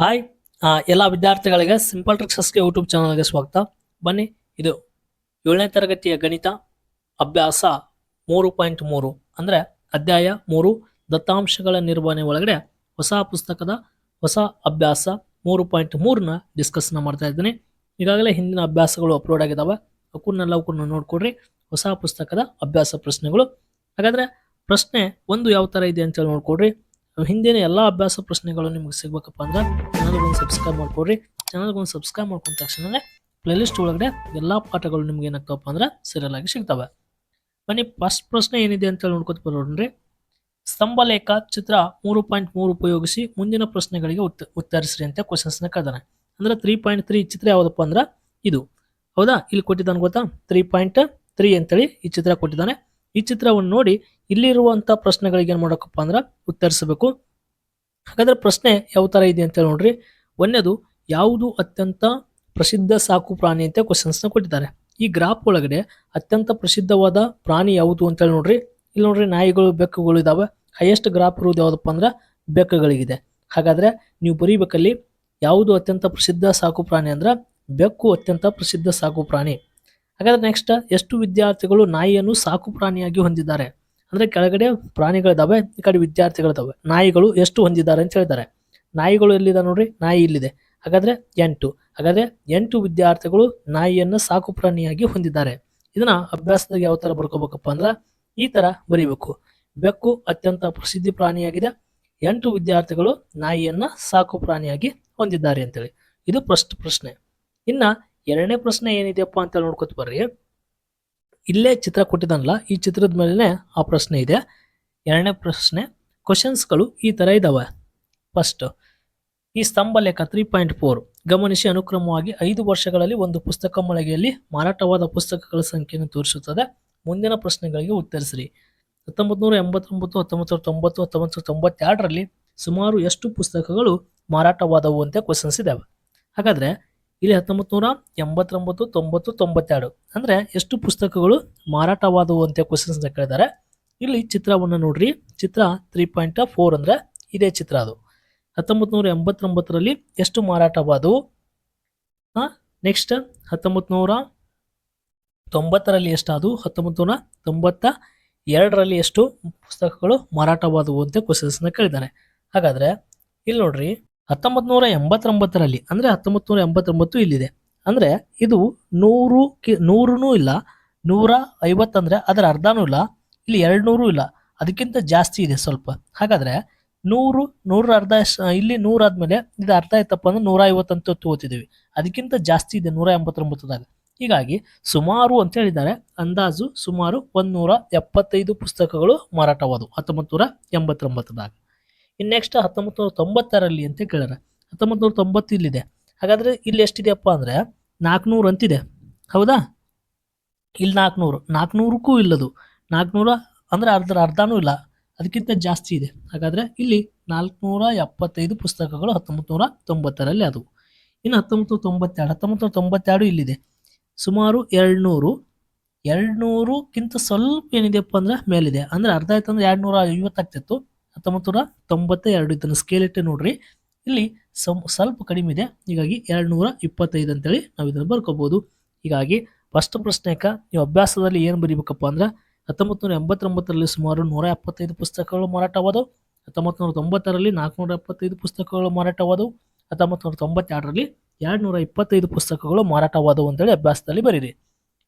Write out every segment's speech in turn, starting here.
Hi ಎಲ್ಲ ವಿದ್ಯಾರ್ಥಿಗಳಿಗೆ simple ಟ್ರಿಕ್ಸಸ್ಗೆ YouTube ಚಾನಲ್ಗೆ ಸ್ವಾಗತ. ಬನ್ನಿ, ಇದು ಏಳನೇ ತರಗತಿಯ ಗಣಿತ ಅಭ್ಯಾಸ ಮೂರು ಪಾಯಿಂಟ್ ಮೂರು, ಅಂದರೆ ಅಧ್ಯಾಯ ಮೂರು, ದತ್ತಾಂಶಗಳ ನಿರ್ವಹಣೆ ಒಳಗಡೆ ಹೊಸ ಪುಸ್ತಕದ ಹೊಸ ಅಭ್ಯಾಸ ಮೂರು ಪಾಯಿಂಟ್ ಮೂರನ್ನ ಡಿಸ್ಕಸ್ನ ಮಾಡ್ತಾ ಇದ್ದೀನಿ. ಈಗಾಗಲೇ ಹಿಂದಿನ ಅಭ್ಯಾಸಗಳು ಅಪ್ಲೋಡ್ ಆಗಿದ್ದಾವೆ ಅವಕ್ಕನ್ನೆಲ್ಲ ಅವಕ್ಕನ್ನು ನೋಡ್ಕೊಡ್ರಿ. ಹೊಸ ಪುಸ್ತಕದ ಅಭ್ಯಾಸ ಪ್ರಶ್ನೆಗಳು. ಹಾಗಾದ್ರೆ ಪ್ರಶ್ನೆ ಒಂದು ಯಾವ ಥರ ಇದೆ ಅಂತೇಳಿ ನೋಡ್ಕೊಡ್ರಿ. ಹಿಂದಿನ ಎಲ್ಲ ಅಭ್ಯಾಸ ಪ್ರಶ್ನೆಗಳು ನಿಮ್ಗೆ ಸಿಗ್ಬೇಕಪ್ಪ ಅಂದ್ರೆ ಚಾನಲ್ಗೆ ಒಂದು ಸಬ್ಸ್ಕ್ರೈಬ್ ಮಾಡ್ಕೊಡ್ರಿ. ಚಾನಲ್ಗೆ ಒಂದು ಸಬ್ಸ್ಕ್ರೈಬ್ ಮಾಡ್ಕೊಂಡ ತಕ್ಷಣನೇ ಪ್ಲೇಲಿಸ್ಟ್ ಒಳಗಡೆ ಎಲ್ಲ ಪಾಠಗಳು ನಿಮ್ಗೆ ಏನಾಗ್ತಾವಪ್ಪ ಅಂದ್ರೆ ಸೀರಿಯಲ್ ಆಗಿ ಸಿಗ್ತವೆ. ಬನ್ನಿ ಫಸ್ಟ್ ಪ್ರಶ್ನೆ ಏನಿದೆ ಅಂತೇಳಿ ನೋಡ್ಕೊತ ನೋಡ್ರಿ ಸ್ತಂಭ ಲೇಖ ಚಿತ್ರ ಮೂರು ಪಾಯಿಂಟ್ ಮೂರು ಉಪಯೋಗಿಸಿ ಮುಂದಿನ ಪ್ರಶ್ನೆಗಳಿಗೆ ಉತ್ತ, ಉತ್ತರಿಸ್ರಿ ಅಂತ ಕ್ವಶನ್ಸ್ನ ಕದಾನೆ ಅಂದ್ರೆ ತ್ರೀ ಪಾಯಿಂಟ್ ತ್ರೀ ಚಿತ್ರ ಯಾವುದಪ್ಪ ಅಂದ್ರೆ ಇದು. ಹೌದಾ? ಇಲ್ಲಿ ಕೊಟ್ಟಿದ್ದಾನೆ ಗೊತ್ತಾ? ತ್ರೀ ಪಾಯಿಂಟ್ ತ್ರೀ ಅಂತೇಳಿ ಈ ಚಿತ್ರ ಕೊಟ್ಟಿದ್ದಾನೆ. ಈ ಚಿತ್ರವನ್ನು ನೋಡಿ ಇಲ್ಲಿರುವಂತ ಪ್ರಶ್ನೆಗಳಿಗೆ ಏನು ಮಾಡಬೇಕಪ್ಪ ಅಂದ್ರೆ ಉತ್ತರಿಸಬೇಕು. ಹಾಗಾದ್ರೆ ಪ್ರಶ್ನೆ ಯಾವ ಥರ ಇದೆ ಅಂತ ನೋಡ್ರಿ. ಒಂದನೇದು, ಯಾವುದು ಅತ್ಯಂತ ಪ್ರಸಿದ್ಧ ಸಾಕು ಪ್ರಾಣಿ ಅಂತ ಕ್ವಶನ್ಸ್ನ ಕೊಟ್ಟಿದ್ದಾರೆ. ಈ ಗ್ರಾಫ್ ಒಳಗಡೆ ಅತ್ಯಂತ ಪ್ರಸಿದ್ಧವಾದ ಪ್ರಾಣಿ ಯಾವುದು ಅಂತೇಳಿ ನೋಡ್ರಿ. ಇಲ್ಲಿ ನೋಡ್ರಿ ನಾಯಿಗಳು, ಬೆಕ್ಕುಗಳು ಇದಾವೆ. ಹೈಯೆಸ್ಟ್ ಗ್ರಾಫ್ ಇರುವುದು ಯಾವುದಪ್ಪ ಅಂದ್ರೆ ಬೆಕ್ಕುಗಳಿಗಿದೆ. ಹಾಗಾದ್ರೆ ನೀವು ಬರೀಬೇಕಲ್ಲಿ, ಯಾವುದು ಅತ್ಯಂತ ಪ್ರಸಿದ್ಧ ಸಾಕು ಪ್ರಾಣಿ ಅಂದ್ರೆ ಬೆಕ್ಕು ಅತ್ಯಂತ ಪ್ರಸಿದ್ಧ ಸಾಕು ಪ್ರಾಣಿ. ಹಾಗಾದ್ರೆ ನೆಕ್ಸ್ಟ್ ಎಷ್ಟು ವಿದ್ಯಾರ್ಥಿಗಳು ನಾಯಿಯನ್ನು ಸಾಕು ಪ್ರಾಣಿಯಾಗಿ ಹೊಂದಿದ್ದಾರೆ? ಅಂದ್ರೆ ಕೆಳಗಡೆ ಪ್ರಾಣಿಗಳಿದಾವೆ, ಈ ಕಡೆ ವಿದ್ಯಾರ್ಥಿಗಳಿದಾವೆ. ನಾಯಿಗಳು ಎಷ್ಟು ಹೊಂದಿದ್ದಾರೆ ಅಂತ ಹೇಳಿದ್ದಾರೆ. ನಾಯಿಗಳು ಎಲ್ಲಿದೆ ನೋಡ್ರಿ? ನಾಯಿ ಇಲ್ಲಿದೆ. ಹಾಗಾದ್ರೆ ಎಂಟು. ಹಾಗಾದ್ರೆ ಎಂಟು ವಿದ್ಯಾರ್ಥಿಗಳು ನಾಯಿಯನ್ನು ಸಾಕು ಪ್ರಾಣಿಯಾಗಿ ಹೊಂದಿದ್ದಾರೆ. ಇದನ್ನ ಅಭ್ಯಾಸದಾಗ ಯಾವ ತರ ಬರ್ಕೋಬೇಕಪ್ಪ ಅಂದ್ರೆ ಈ ತರ ಬರೀಬೇಕು. ಬೆಕ್ಕು ಅತ್ಯಂತ ಪ್ರಸಿದ್ಧಿ ಪ್ರಾಣಿಯಾಗಿದೆ. ಎಂಟು ವಿದ್ಯಾರ್ಥಿಗಳು ನಾಯಿಯನ್ನು ಸಾಕು ಪ್ರಾಣಿಯಾಗಿ ಹೊಂದಿದ್ದಾರೆ ಅಂತೇಳಿ. ಇದು ಫಸ್ಟ್ ಪ್ರಶ್ನೆ. ಇನ್ನ ಎರಡನೇ ಪ್ರಶ್ನೆ ಏನಿದೆಯಪ್ಪ ಅಂತ ನೋಡ್ಕೊತ ಬರ್ರಿ. ಇಲ್ಲೇ ಚಿತ್ರ ಕೊಟ್ಟಿದ್ದಾನಲ್ಲ, ಈ ಚಿತ್ರದ ಮೇಲೆ ಆ ಪ್ರಶ್ನೆ ಇದೆ. ಎರಡನೇ ಪ್ರಶ್ನೆ ಕ್ವಶನ್ಸ್ಗಳು ಈ ಥರ ಇದ್ದಾವೆ ಫಸ್ಟ್ ಈ ಸ್ತಂಭ ಲೆಕ್ಕ ತ್ರೀ ಪಾಯಿಂಟ್ ಫೋರ್ ಗಮನಿಸಿ ಅನುಕ್ರಮವಾಗಿ ಐದು ವರ್ಷಗಳಲ್ಲಿ ಒಂದು ಪುಸ್ತಕ ಮಳಿಗೆಯಲ್ಲಿ ಮಾರಾಟವಾದ ಪುಸ್ತಕಗಳ ಸಂಖ್ಯೆಯನ್ನು ತೋರಿಸುತ್ತದೆ. ಮುಂದಿನ ಪ್ರಶ್ನೆಗಳಿಗೆ ಉತ್ತರಿಸಿರಿ. ಹತ್ತೊಂಬತ್ತು ನೂರ ಎಂಬತ್ತೊಂಬತ್ತು ಹತ್ತೊಂಬತ್ತು ತೊಂಬತ್ತು ಹತ್ತೊಂಬತ್ತು ತೊಂಬತ್ತೆರಡರಲ್ಲಿ ಸುಮಾರು ಎಷ್ಟು ಪುಸ್ತಕಗಳು ಮಾರಾಟವಾದವು ಅಂತ ಕ್ವಶನ್ಸ್ ಇದ್ದಾವೆ ಹಾಗಾದ್ರೆ ಇಲ್ಲಿ ಹತ್ತೊಂಬತ್ತು ನೂರ ಎಂಬತ್ತೊಂಬತ್ತು, ತೊಂಬತ್ತು, ತೊಂಬತ್ತೆರಡು. ಅಂದರೆ ಎಷ್ಟು ಪುಸ್ತಕಗಳು ಮಾರಾಟವಾದವು ಅಂತ ಕ್ವಶನ್ಸ್ ಕೇಳಿದ್ದಾರೆ. ಇಲ್ಲಿ ಚಿತ್ರವನ್ನು ನೋಡ್ರಿ. ಚಿತ್ರ ತ್ರೀ ಪಾಯಿಂಟ್ ಫೋರ್ ಅಂದರೆ ಇದೇ ಚಿತ್ರ ಅದು. ಹತ್ತೊಂಬತ್ತು ನೂರ ಎಂಬತ್ತೊಂಬತ್ತರಲ್ಲಿ ಎಷ್ಟು ಮಾರಾಟವಾದವು? ನೆಕ್ಸ್ಟ್ ಹತ್ತೊಂಬತ್ತು ನೂರ ತೊಂಬತ್ತರಲ್ಲಿ ಎಷ್ಟಾದವು? ಹತ್ತೊಂಬತ್ತು ನೂರ ತೊಂಬತ್ತ ಎರಡರಲ್ಲಿ ಎಷ್ಟು ಪುಸ್ತಕಗಳು ಮಾರಾಟವಾದವು ಅಂತ ಕ್ವಶನ್ಸ್ನ ಕೇಳಿದ್ದಾರೆ. ಹಾಗಾದರೆ, ಇಲ್ಲಿ ನೋಡ್ರಿ. ಹತ್ತೊಂಬತ್ತು ನೂರ ಎಂಬತ್ತೊಂಬತ್ತರಲ್ಲಿ ಅಂದ್ರೆ ಹತ್ತೊಂಬತ್ತು ನೂರ ಎಂಬತ್ತೊಂಬತ್ತು ಇಲ್ಲಿದೆ. ಅಂದ್ರೆ ಇದು ನೂರು ಕಿ ನೂರೂ ಇಲ್ಲ ನೂರ ಐವತ್ತಂದರೆ ಅದರ ಅರ್ಧನೂ ಇಲ್ಲ, ಇಲ್ಲಿ ಎರಡು ನೂರು ಇಲ್ಲ, ಅದಕ್ಕಿಂತ ಜಾಸ್ತಿ ಇದೆ ಸ್ವಲ್ಪ. ಹಾಗಾದ್ರೆ ನೂರು ನೂರ ಅರ್ಧ ಇಲ್ಲಿ ನೂರ ಆದ್ಮೇಲೆ ಇದು ಅರ್ಧ ಆಯ್ತಪ್ಪ ಅಂದ್ರೆ ನೂರ ಐವತ್ತಂತ ತಗೋತಿದ್ದೀವಿ ಅದಕ್ಕಿಂತ ಜಾಸ್ತಿ ಇದೆ ನೂರ ಎಂಬತ್ತೊಂಬತ್ತದಾಗ ಹೀಗಾಗಿ ಸುಮಾರು ಅಂತ ಹೇಳಿದ್ದಾರೆ, ಅಂದಾಜು ಸುಮಾರು ಒಂದೂರ ಎಪ್ಪತ್ತೈದು ಪುಸ್ತಕಗಳು ಮಾರಾಟವಾದವು ಹತ್ತೊಂಬತ್ತು ನೂರ ಎಂಬತ್ತೊಂಬತ್ತದಾಗ ಇನ್ನು ನೆಕ್ಸ್ಟ್ ಹತ್ತೊಂಬತ್ತು ನೂರ ತೊಂಬತ್ತರಲ್ಲಿ ಅಂತ ಕೇಳ್ಯಾರ. ಹತ್ತೊಂಬತ್ತು ನೂರ ತೊಂಬತ್ತು ಇಲ್ಲಿದೆ ಹಾಗಾದರೆ ಇಲ್ಲಿ ಎಷ್ಟಿದೆಯಪ್ಪ ಅಂದರೆ ನಾಲ್ಕುನೂರು ಅಂತಿದೆ. ಹೌದಾ? ಇಲ್ಲಿ ನಾಲ್ಕುನೂರು ನಾಲ್ಕುನೂರಕ್ಕೂ ಇಲ್ಲದು. ನಾಲ್ಕುನೂರ ಅಂದ್ರೆ ಅರ್ಧ, ಅರ್ಧನೂ ಇಲ್ಲ. ಅದಕ್ಕಿಂತ ಜಾಸ್ತಿ ಇದೆ. ಹಾಗಾದ್ರೆ ಇಲ್ಲಿ ನಾಲ್ಕುನೂರ ಎಪ್ಪತ್ತೈದು ಪುಸ್ತಕಗಳು ಹತ್ತೊಂಬತ್ತು ನೂರ ತೊಂಬತ್ತರಲ್ಲಿ ಅದು. ಇನ್ನು ಹತ್ತೊಂಬತ್ತು ನೂರ ತೊಂಬತ್ತೆರಡು ಹತ್ತೊಂಬತ್ತು ನೂರ ತೊಂಬತ್ತೆರಡು ಇಲ್ಲಿದೆ. ಸುಮಾರು ಎರಡುನೂರು, ಎರಡುನೂರಕ್ಕಿಂತ ಸ್ವಲ್ಪ ಏನಿದೆಯಪ್ಪ ಅಂದ್ರೆ ಮೇಲಿದೆ. ಅಂದರೆ ಅರ್ಧ ಆಯ್ತು ಅಂದ್ರೆ ಎರಡ್ನೂರ ಐವತ್ತಾಗ್ತಿತ್ತು ಹತ್ತೊಂಬತ್ತು ನೂರ ತೊಂಬತ್ತ ಎರಡು ಇದನ್ನು ಸ್ಕೇಲ್ ಇಟ್ಟೆ ನೋಡ್ರಿ. ಇಲ್ಲಿ ಸಂ- ಸ್ವಲ್ಪ ಕಡಿಮೆ ಇದೆ. ಹೀಗಾಗಿ ಎರಡ್ನೂರ ಇಪ್ಪತ್ತೈದು ಅಂತೇಳಿ ನಾವು ಇದನ್ನು ಬರ್ಕೋಬಹುದು ಹೀಗಾಗಿ ಫಸ್ಟ್ ಪ್ರಶ್ನೆಕ ನೀವು ಅಭ್ಯಾಸದಲ್ಲಿ ಏನು ಬರೀಬೇಕಪ್ಪ ಅಂದ್ರೆ ಹತ್ತೊಂಬತ್ತು ನೂರ ಎಂಬತ್ತೊಂಬತ್ತರಲ್ಲಿ ಸುಮಾರು ನೂರ ಎಪ್ಪತ್ತೈದು ಪುಸ್ತಕಗಳು ಮಾರಾಟವಾದವು. ಹತ್ತೊಂಬತ್ತು ನೂರ ತೊಂಬತ್ತರಲ್ಲಿ ನಾಲ್ಕುನೂರ ಎಪ್ಪತ್ತೈದು ಪುಸ್ತಕಗಳು ಮಾರಾಟವಾದವು. ಹತ್ತೊಂಬತ್ತು ನೂರ ತೊಂಬತ್ತೆರಡರಲ್ಲಿ ಎರಡು ನೂರ ಇಪ್ಪತ್ತೈದು ಪುಸ್ತಕಗಳು ಮಾರಾಟವಾದವು ಅಂತೇಳಿ ಅಭ್ಯಾಸದಲ್ಲಿ ಬರೀರಿ.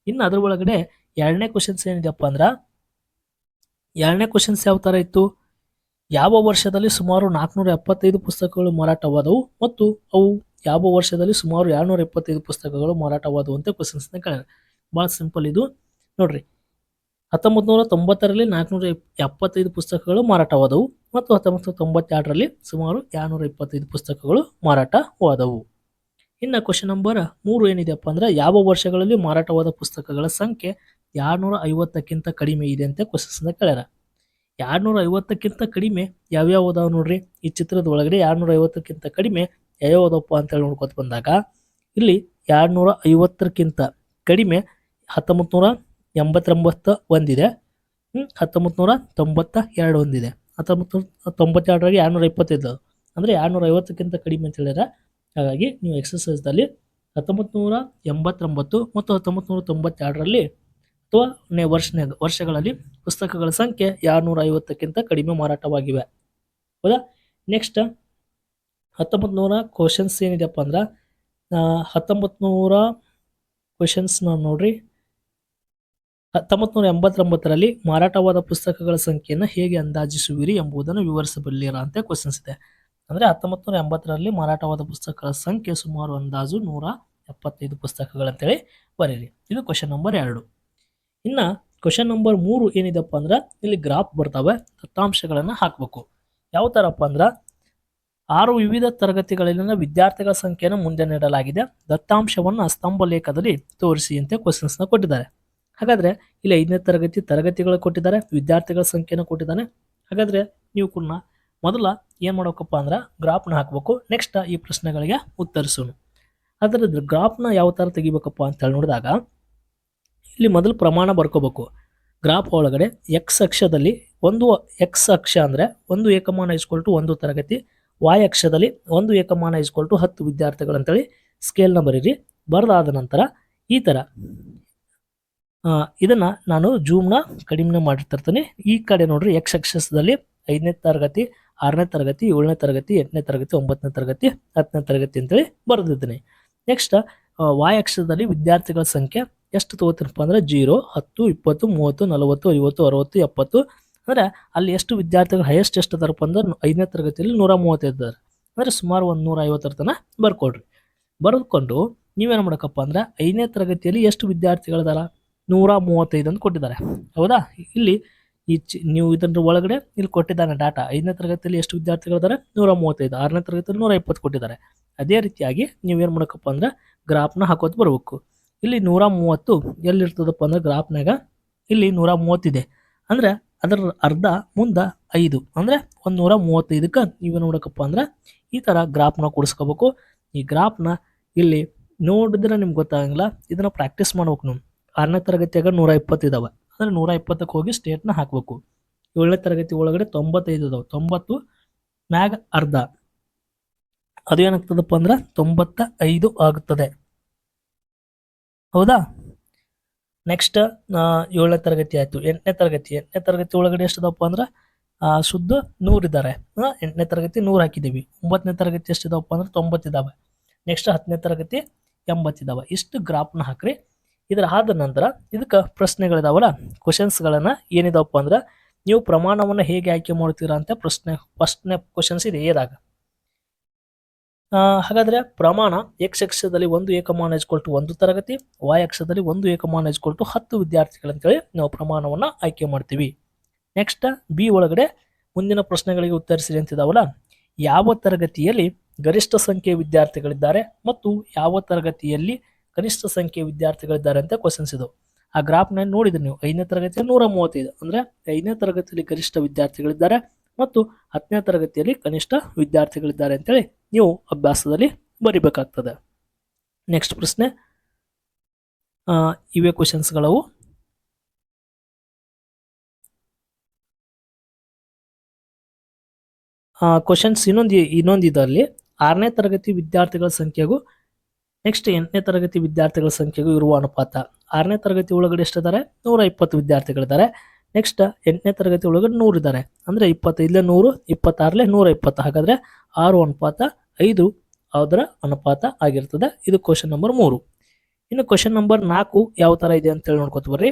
ಇನ್ನು ಅದ್ರ ಒಳಗಡೆ ಎರಡನೇ ಕ್ವಶನ್ಸ್ ಏನಿದೆಯಪ್ಪ ಅಂದ್ರೆ, ಎರಡನೇ ಕ್ವಶನ್ಸ್ ಯಾವ ಥರ ಇತ್ತು? ಯಾವ ವರ್ಷದಲ್ಲಿ ಸುಮಾರು ನಾಲ್ಕುನೂರ ಎಪ್ಪತ್ತೈದು ಪುಸ್ತಕಗಳು ಮಾರಾಟವಾದವು ಮತ್ತು ಅವು ಯಾವ ವರ್ಷದಲ್ಲಿ ಸುಮಾರು ಎರಡ್ನೂರ ಎಪ್ಪತ್ತೈದು ಪುಸ್ತಕಗಳು ಮಾರಾಟವಾದವು ಅಂತ ಕ್ವಶನ್ಸ್ನ ಕೇಳಿದ್ರೆ ಭಾಳ ಸಿಂಪಲ್ ಇದು. ನೋಡ್ರಿ ಹತ್ತೊಂಬತ್ತು ನೂರ ತೊಂಬತ್ತರಲ್ಲಿ ನಾಲ್ಕುನೂರ ಎಪ್ಪತ್ತೈದು ಪುಸ್ತಕಗಳು ಮಾರಾಟವಾದವು ಮತ್ತು ಹತ್ತೊಂಬತ್ತು ನೂರ ತೊಂಬತ್ತೆರಡರಲ್ಲಿ ಸುಮಾರು ಎರಡ್ನೂರ ಇಪ್ಪತ್ತೈದು ಪುಸ್ತಕಗಳು ಮಾರಾಟವಾದವು. ಇನ್ನು ಕ್ವಶನ್ ನಂಬರ್ ಮೂರು ಏನಿದೆಯಪ್ಪ ಅಂದ್ರೆ, ಯಾವ ವರ್ಷಗಳಲ್ಲಿ ಮಾರಾಟವಾದ ಪುಸ್ತಕಗಳ ಸಂಖ್ಯೆ ಎರಡುನೂರ ಐವತ್ತಕ್ಕಿಂತ ಕಡಿಮೆ ಇದೆ ಅಂತ ಕ್ವಶನ್ಸ್ನ ಕೇಳ್ಯಾರ ಎರಡ್ನೂರ ಐವತ್ತಕ್ಕಿಂತ ಕಡಿಮೆ ಯಾವ್ಯಾವ ಅದಾವ ನೋಡ್ರಿ? ಈ ಚಿತ್ರದ ಒಳಗಡೆ ಎರಡ್ನೂರ ಐವತ್ತಕ್ಕಿಂತ ಕಡಿಮೆ ಯಾವ್ಯಾವ ಅದಾವಪ್ಪ ಅಂತೇಳಿ ನೋಡ್ಕೊತ ಬಂದಾಗ, ಇಲ್ಲಿ ಎರಡ್ನೂರ ಐವತ್ತಕ್ಕಿಂತ ಕಡಿಮೆ ಹತ್ತೊಂಬತ್ತು ನೂರ ಎಂಬತ್ತೊಂಬತ್ತು ಒಂದಿದೆ. ಹತ್ತೊಂಬತ್ತು ನೂರ ತೊಂಬತ್ತ ಎರಡು ಒಂದಿದೆ. ಹತ್ತೊಂಬತ್ತು ತೊಂಬತ್ತೆರಡರಾಗಿ ಎರಡ್ನೂರ ಇಪ್ಪತ್ತೈದು ಅಂದರೆ ಎರಡುನೂರ ಐವತ್ತಕ್ಕಿಂತ ಕಡಿಮೆ ಅಂತ ಹೇಳಿದ್ರೆ ಹಾಗಾಗಿ ನೀವು ಎಕ್ಸಸೈಸ್ದಲ್ಲಿ ಹತ್ತೊಂಬತ್ತು ನೂರ ಎಂಬತ್ತೊಂಬತ್ತು ಮತ್ತು ಹತ್ತೊಂಬತ್ತು ನೂರ ತೊಂಬತ್ತೆರಡರಲ್ಲಿ ಅಥವಾ ನೇ ವರ್ಷನ್ಯಾಗ, ವರ್ಷಗಳಲ್ಲಿ ಪುಸ್ತಕಗಳ ಸಂಖ್ಯೆ ಆರುನೂರ ಐವತ್ತಕ್ಕಿಂತ ಕಡಿಮೆ ಮಾರಾಟವಾಗಿವೆ. ಹೌದಾ? ನೆಕ್ಸ್ಟ್ ಹತ್ತೊಂಬತ್ತು ನೂರ ಕ್ವಶನ್ಸ್ ಏನಿದೆಪ್ಪ ಅಂದ್ರೆ ಹತ್ತೊಂಬತ್ತು ನೂರ ಕ್ವಶನ್ಸ್ನ ನೋಡ್ರಿ. ಹತ್ತೊಂಬತ್ತು ನೂರ ಎಂಬತ್ತೊಂಬತ್ತರಲ್ಲಿ ಮಾರಾಟವಾದ ಪುಸ್ತಕಗಳ ಸಂಖ್ಯೆಯನ್ನು ಹೇಗೆ ಅಂದಾಜಿಸುವಿರಿ ಎಂಬುದನ್ನು ವಿವರಿಸಬಲ್ಲಿರ ಅಂತ ಕ್ವಶನ್ಸ್ ಇದೆ. ಅಂದರೆ ಹತ್ತೊಂಬತ್ತು ನೂರ ಎಂಬತ್ತರಲ್ಲಿ ಮಾರಾಟವಾದ ಪುಸ್ತಕಗಳ ಸಂಖ್ಯೆ ಸುಮಾರು ಅಂದಾಜು ನೂರ ಎಪ್ಪತ್ತೈದು ಪುಸ್ತಕಗಳಂತೇಳಿ ಬರೀರಿ. ಇದು ಕ್ವಶನ್ ನಂಬರ್ ಎರಡು. ಇನ್ನು ಕ್ವಶನ್ ನಂಬರ್ ಮೂರು ಏನಿದೆಪ್ಪ ಅಂದ್ರೆ ಇಲ್ಲಿ ಗ್ರಾಫ್ ಬರ್ತವೆ, ದತ್ತಾಂಶಗಳನ್ನು ಹಾಕಬೇಕು. ಯಾವ ಥರಪ್ಪ ಅಂದ್ರೆ ಆರು ವಿವಿಧ ತರಗತಿಗಳಲ್ಲಿನ ವಿದ್ಯಾರ್ಥಿಗಳ ಸಂಖ್ಯೆಯನ್ನು ಮುಂದೆ ನೀಡಲಾಗಿದೆ. ದತ್ತಾಂಶವನ್ನು ಸ್ತಂಭ ಲೇಖದಲ್ಲಿ ತೋರಿಸಿ ಅಂತ ಕ್ವಶನ್ಸ್ನ ಕೊಟ್ಟಿದ್ದಾರೆ. ಹಾಗಾದ್ರೆ ಇಲ್ಲಿ ಐದನೇ ತರಗತಿ ತರಗತಿಗಳು ಕೊಟ್ಟಿದ್ದಾರೆ, ವಿದ್ಯಾರ್ಥಿಗಳ ಸಂಖ್ಯೆನ ಕೊಟ್ಟಿದ್ದಾನೆ. ಹಾಗಾದ್ರೆ ನೀವು ಕೂಡ ಮೊದಲ ಏನು ಮಾಡಬೇಕಪ್ಪ ಅಂದ್ರೆ ಗ್ರಾಫ್ನ ಹಾಕಬೇಕು. ನೆಕ್ಸ್ಟ್ ಈ ಪ್ರಶ್ನೆಗಳಿಗೆ ಉತ್ತರಿಸೋಣ. ಅದರ ಗ್ರಾಫ್ನ ಯಾವ ಥರ ತೆಗಿಬೇಕಪ್ಪ ಅಂತ ಹೇಳಿ ನೋಡಿದಾಗ ಇಲ್ಲಿ ಮೊದಲು ಪ್ರಮಾಣ ಬರ್ಕೋಬೇಕು. ಗ್ರಾಫ್ ಒಳಗಡೆ ಎಕ್ಸ್ ಅಕ್ಷದಲ್ಲಿ ಒಂದು ಎಕ್ಸ್ ಅಕ್ಷ ಅಂದರೆ ಒಂದು ಏಕಮಾನ ಇಸ್ಕೊಲ್ ಒಂದು ತರಗತಿ ವಾಯ್ ಅಕ್ಷದಲ್ಲಿ ಒಂದು ಏಕಮಾನ ಇಸ್ಕೊಲ್ ಟು ಹತ್ತು ವಿದ್ಯಾರ್ಥಿಗಳು ಅಂತೇಳಿ ಸ್ಕೇಲ್ನ ಬರೀರಿ. ಬರೆದಾದ ನಂತರ ಈ ಥರ ಇದನ್ನು ನಾನು ಜೂಮ್ನ ಕಡಿಮೆ ಮಾಡಿರ್ತಿರ್ತೀನಿ. ಈ ಕಡೆ ನೋಡ್ರಿ ಎಕ್ಸ್ ಅಕ್ಷದಲ್ಲಿ ಐದನೇ ತರಗತಿ, ಆರನೇ ತರಗತಿ, ಏಳನೇ ತರಗತಿ, ಎಂಟನೇ ತರಗತಿ, ಒಂಬತ್ತನೇ ತರಗತಿ, ಹತ್ತನೇ ತರಗತಿ ಅಂತೇಳಿ ಬರೆದಿದ್ದೀನಿ. ನೆಕ್ಸ್ಟ್ ವಾಯ್ ಅಕ್ಷದಲ್ಲಿ ವಿದ್ಯಾರ್ಥಿಗಳ ಸಂಖ್ಯೆ ಎಷ್ಟು ತೊಗೋತೀನಪ್ಪ ಅಂದ್ರೆ ಜೀರೋ, ಹತ್ತು, ಇಪ್ಪತ್ತು, ಮೂವತ್ತು, ನಲವತ್ತು, ಐವತ್ತು, ಅರವತ್ತು, ಎಪ್ಪತ್ತು. ಅಂದರೆ ಅಲ್ಲಿ ಎಷ್ಟು ವಿದ್ಯಾರ್ಥಿಗಳು ಹೈಯೆಸ್ಟ್ ಎಷ್ಟು ಅದಾರಪ್ಪ ಅಂದ್ರೆ ಐದನೇ ತರಗತಿಯಲ್ಲಿ ನೂರ ಮೂವತ್ತೈದು ಇದ್ದಾರೆ ಅಂದರೆ ಸುಮಾರು ಒಂದು ನೂರ ಐವತ್ತರ ತನಕ ಬರ್ಕೊಡ್ರಿ. ಬರೆದುಕೊಂಡು ನೀವೇನು ಮಾಡೋಕ್ಕಪ್ಪ ಅಂದ್ರೆ ಐದನೇ ತರಗತಿಯಲ್ಲಿ ಎಷ್ಟು ವಿದ್ಯಾರ್ಥಿಗಳಿದಾರ ನೂರ ಮೂವತ್ತೈದು ಅಂತ ಕೊಟ್ಟಿದ್ದಾರೆ. ಹೌದಾ? ಇಲ್ಲಿ ಈ ಚಿ, ನೀವು ಇದರ ಒಳಗಡೆ ಇಲ್ಲಿ ಕೊಟ್ಟಿದ್ದಾನೆ ಡಾಟಾ ಐದನೇ ತರಗತಿಯಲ್ಲಿ ಎಷ್ಟು ವಿದ್ಯಾರ್ಥಿಗಳಿದ್ದಾರೆ ನೂರ ಮೂವತ್ತೈದು. ಆರನೇ ತರಗತಿಯಲ್ಲಿ ನೂರ ಇಪ್ಪತ್ತು ಕೊಟ್ಟಿದ್ದಾರೆ. ಅದೇ ರೀತಿಯಾಗಿ ನೀವೇನು ಮಾಡಬೇಕಪ್ಪ ಅಂದ್ರೆ ಗ್ರಾಫ್ನ ಹಾಕೋದು ಬರಬೇಕು. ಇಲ್ಲಿ ನೂರ ಮೂವತ್ತು ಎಲ್ಲಿರ್ತದಪ್ಪ ಅಂದ್ರೆ ಗ್ರಾಫ್ನಾಗ ಇಲ್ಲಿ ನೂರ ಮೂವತ್ತಿದೆ. ಅಂದರೆ ಅದರ ಅರ್ಧ ಮುಂದೆ ಐದು. ಅಂದರೆ ಒಂದು ನೂರ ಮೂವತ್ತೈದಕ್ಕೆ ನೀವೇನು ನೋಡಕಪ್ಪ ಅಂದ್ರೆ ಈ ಥರ ಗ್ರಾಫ್ನ ಕೊಡಿಸ್ಕೋಬೇಕು. ಈ ಗ್ರಾಫ್ನ ಇಲ್ಲಿ ನೋಡಿದ್ರೆ ನಿಮ್ಗೆ ಗೊತ್ತಾಗಂಗಿಲ್ಲ, ಇದನ್ನು ಪ್ರಾಕ್ಟೀಸ್ ಮಾಡ್ಬೇಕು ನೀವು. ಆರನೇ ತರಗತಿಯಾಗ ನೂರ ಇದಾವೆ. ಅಂದರೆ ನೂರ ಇಪ್ಪತ್ತಕ್ಕೆ ಹೋಗಿ ಸ್ಟೇಟ್ನ ಹಾಕಬೇಕು. ಏಳನೇ ತರಗತಿ ಒಳಗಡೆ ತೊಂಬತ್ತೈದು ಇದಾವೆ. ತೊಂಬತ್ತು ಮ್ಯಾಗ ಅರ್ಧ. ಅದು ಏನಾಗ್ತದಪ್ಪ ಅಂದ್ರೆ ತೊಂಬತ್ತ ಐದು ಆಗುತ್ತದೆ ಹೌದಾ? ನೆಕ್ಸ್ಟ್ ಏಳನೇ ತರಗತಿ ಆಯಿತು. ಎಂಟನೇ ತರಗತಿ. ಎಂಟನೇ ತರಗತಿ ಒಳಗಡೆ ಎಷ್ಟಿದಪ್ಪ ಅಂದ್ರೆ ಶುದ್ಧ ನೂರಿದ್ದಾರೆ ಎಂಟನೇ ತರಗತಿ ನೂರು ಹಾಕಿದ್ದೀವಿ. ಒಂಬತ್ತನೇ ತರಗತಿ ಎಷ್ಟಿದಾವಪ್ಪ ಅಂದ್ರೆ ತೊಂಬತ್ತಿದ್ದಾವೆ ನೆಕ್ಸ್ಟ್ ಹತ್ತನೇ ತರಗತಿ ಎಂಬತ್ತಿದ್ದಾವೆ ಇಷ್ಟು ಗ್ರಾಫ್ನ ಹಾಕ್ರಿ. ಇದರ ಆದ ನಂತರ ಇದಕ್ಕೆ ಪ್ರಶ್ನೆಗಳಿದಾವಲ್ಲ ಕ್ವಶನ್ಸ್ಗಳನ್ನು ಏನಿದಾವಪ್ಪ ಅಂದ್ರೆ, ನೀವು ಪ್ರಮಾಣವನ್ನು ಹೇಗೆ ಆಯ್ಕೆ ಮಾಡ್ತೀರಾ ಅಂತ ಪ್ರಶ್ನೆ ಫಸ್ಟ್ನೇ ಕ್ವಶನ್ಸ್ ಇದೆ, ಏದಾಗ. ಹಾಗಾದ್ರೆ ಪ್ರಮಾಣ ಎಕ್ಸ್ ಅಕ್ಷದಲ್ಲಿ ಒಂದು ಏಕಮಾನ ಇಸ್ಕೊಲ್ ಟು ಒಂದು ತರಗತಿ ವಾಯ್ ಅಕ್ಷದಲ್ಲಿ ಒಂದು ಏಕಮಾನ ಇಸ್ಕೊಲ್ ಟು ಹತ್ತು ವಿದ್ಯಾರ್ಥಿಗಳಂತೇಳಿ ನಾವು ಪ್ರಮಾಣವನ್ನು ಆಯ್ಕೆ ಮಾಡ್ತೀವಿ. ನೆಕ್ಸ್ಟ್ ಬಿ ಒಳಗಡೆ ಮುಂದಿನ ಪ್ರಶ್ನೆಗಳಿಗೆ ಉತ್ತರಿಸಿರಿ ಅಂತಿದಾವಲ್ಲ? ಯಾವ ತರಗತಿಯಲ್ಲಿ ಗರಿಷ್ಠ ಸಂಖ್ಯೆಯ ವಿದ್ಯಾರ್ಥಿಗಳಿದ್ದಾರೆ ಮತ್ತು ಯಾವ ತರಗತಿಯಲ್ಲಿ ಕನಿಷ್ಠ ಸಂಖ್ಯೆಯ ವಿದ್ಯಾರ್ಥಿಗಳಿದ್ದಾರೆ ಅಂತ ಕ್ವಶನ್ಸ್ ಇದು. ಆ ಗ್ರಾಫ್ನ ನೋಡಿದ್ರಿ ನೀವು? ಐದನೇ ತರಗತಿಯಲ್ಲಿ ನೂರ ಮೂವತ್ತೈದು. ಅಂದ್ರೆ ಐದನೇ ತರಗತಿಯಲ್ಲಿ ಗರಿಷ್ಠ ವಿದ್ಯಾರ್ಥಿಗಳಿದ್ದಾರೆ ಮತ್ತು ಹತ್ತನೇ ತರಗತಿಯಲ್ಲಿ ಕನಿಷ್ಠ ವಿದ್ಯಾರ್ಥಿಗಳಿದ್ದಾರೆ ಅಂತೇಳಿ ನೀವು ಅಭ್ಯಾಸದಲ್ಲಿ ಬರಿಬೇಕಾಗ್ತದೆ. ನೆಕ್ಸ್ಟ್ ಪ್ರಶ್ನೆ. ಇವೇ ಕ್ವಶನ್ಸ್ಗಳವು ಕ್ವಶನ್ಸ್ ಇನ್ನೊಂದು ಇನ್ನೊಂದು ಇದರಲ್ಲಿ ಆರನೇ ತರಗತಿ ವಿದ್ಯಾರ್ಥಿಗಳ ಸಂಖ್ಯೆಗೂ ನೆಕ್ಸ್ಟ್ ಎಂಟನೇ ತರಗತಿ ವಿದ್ಯಾರ್ಥಿಗಳ ಸಂಖ್ಯೆಗೂ ಇರುವ ಅನುಪಾತ. ಆರನೇ ತರಗತಿ ಒಳಗಡೆ ಎಷ್ಟಿದ್ದಾರೆ? ನೂರ ಇಪ್ಪತ್ತು ವಿದ್ಯಾರ್ಥಿಗಳಿದ್ದಾರೆ. ನೆಕ್ಸ್ಟ್ ಎಂಟನೇ ತರಗತಿ ಒಳಗಡೆ ನೂರು ಇದ್ದಾರೆ ಅಂದರೆ ಇಪ್ಪತ್ತೈದಲೇ ನೂರು, ಇಪ್ಪತ್ತಾರಲೇ ನೂರ ಇಪ್ಪತ್ತು. ಹಾಗಾದರೆ ಆರು ಅನುಪಾತ ಐದು ಅದರ ಅನುಪಾತ ಆಗಿರ್ತದೆ. ಇದು ಕ್ವಶನ್ ನಂಬರ್ ಮೂರು. ಇನ್ನು ಕ್ವಶನ್ ನಂಬರ್ ನಾಲ್ಕು ಯಾವ ಥರ ಇದೆ ಅಂತೇಳಿ ನೋಡ್ಕೊತ ಬರ್ರಿ.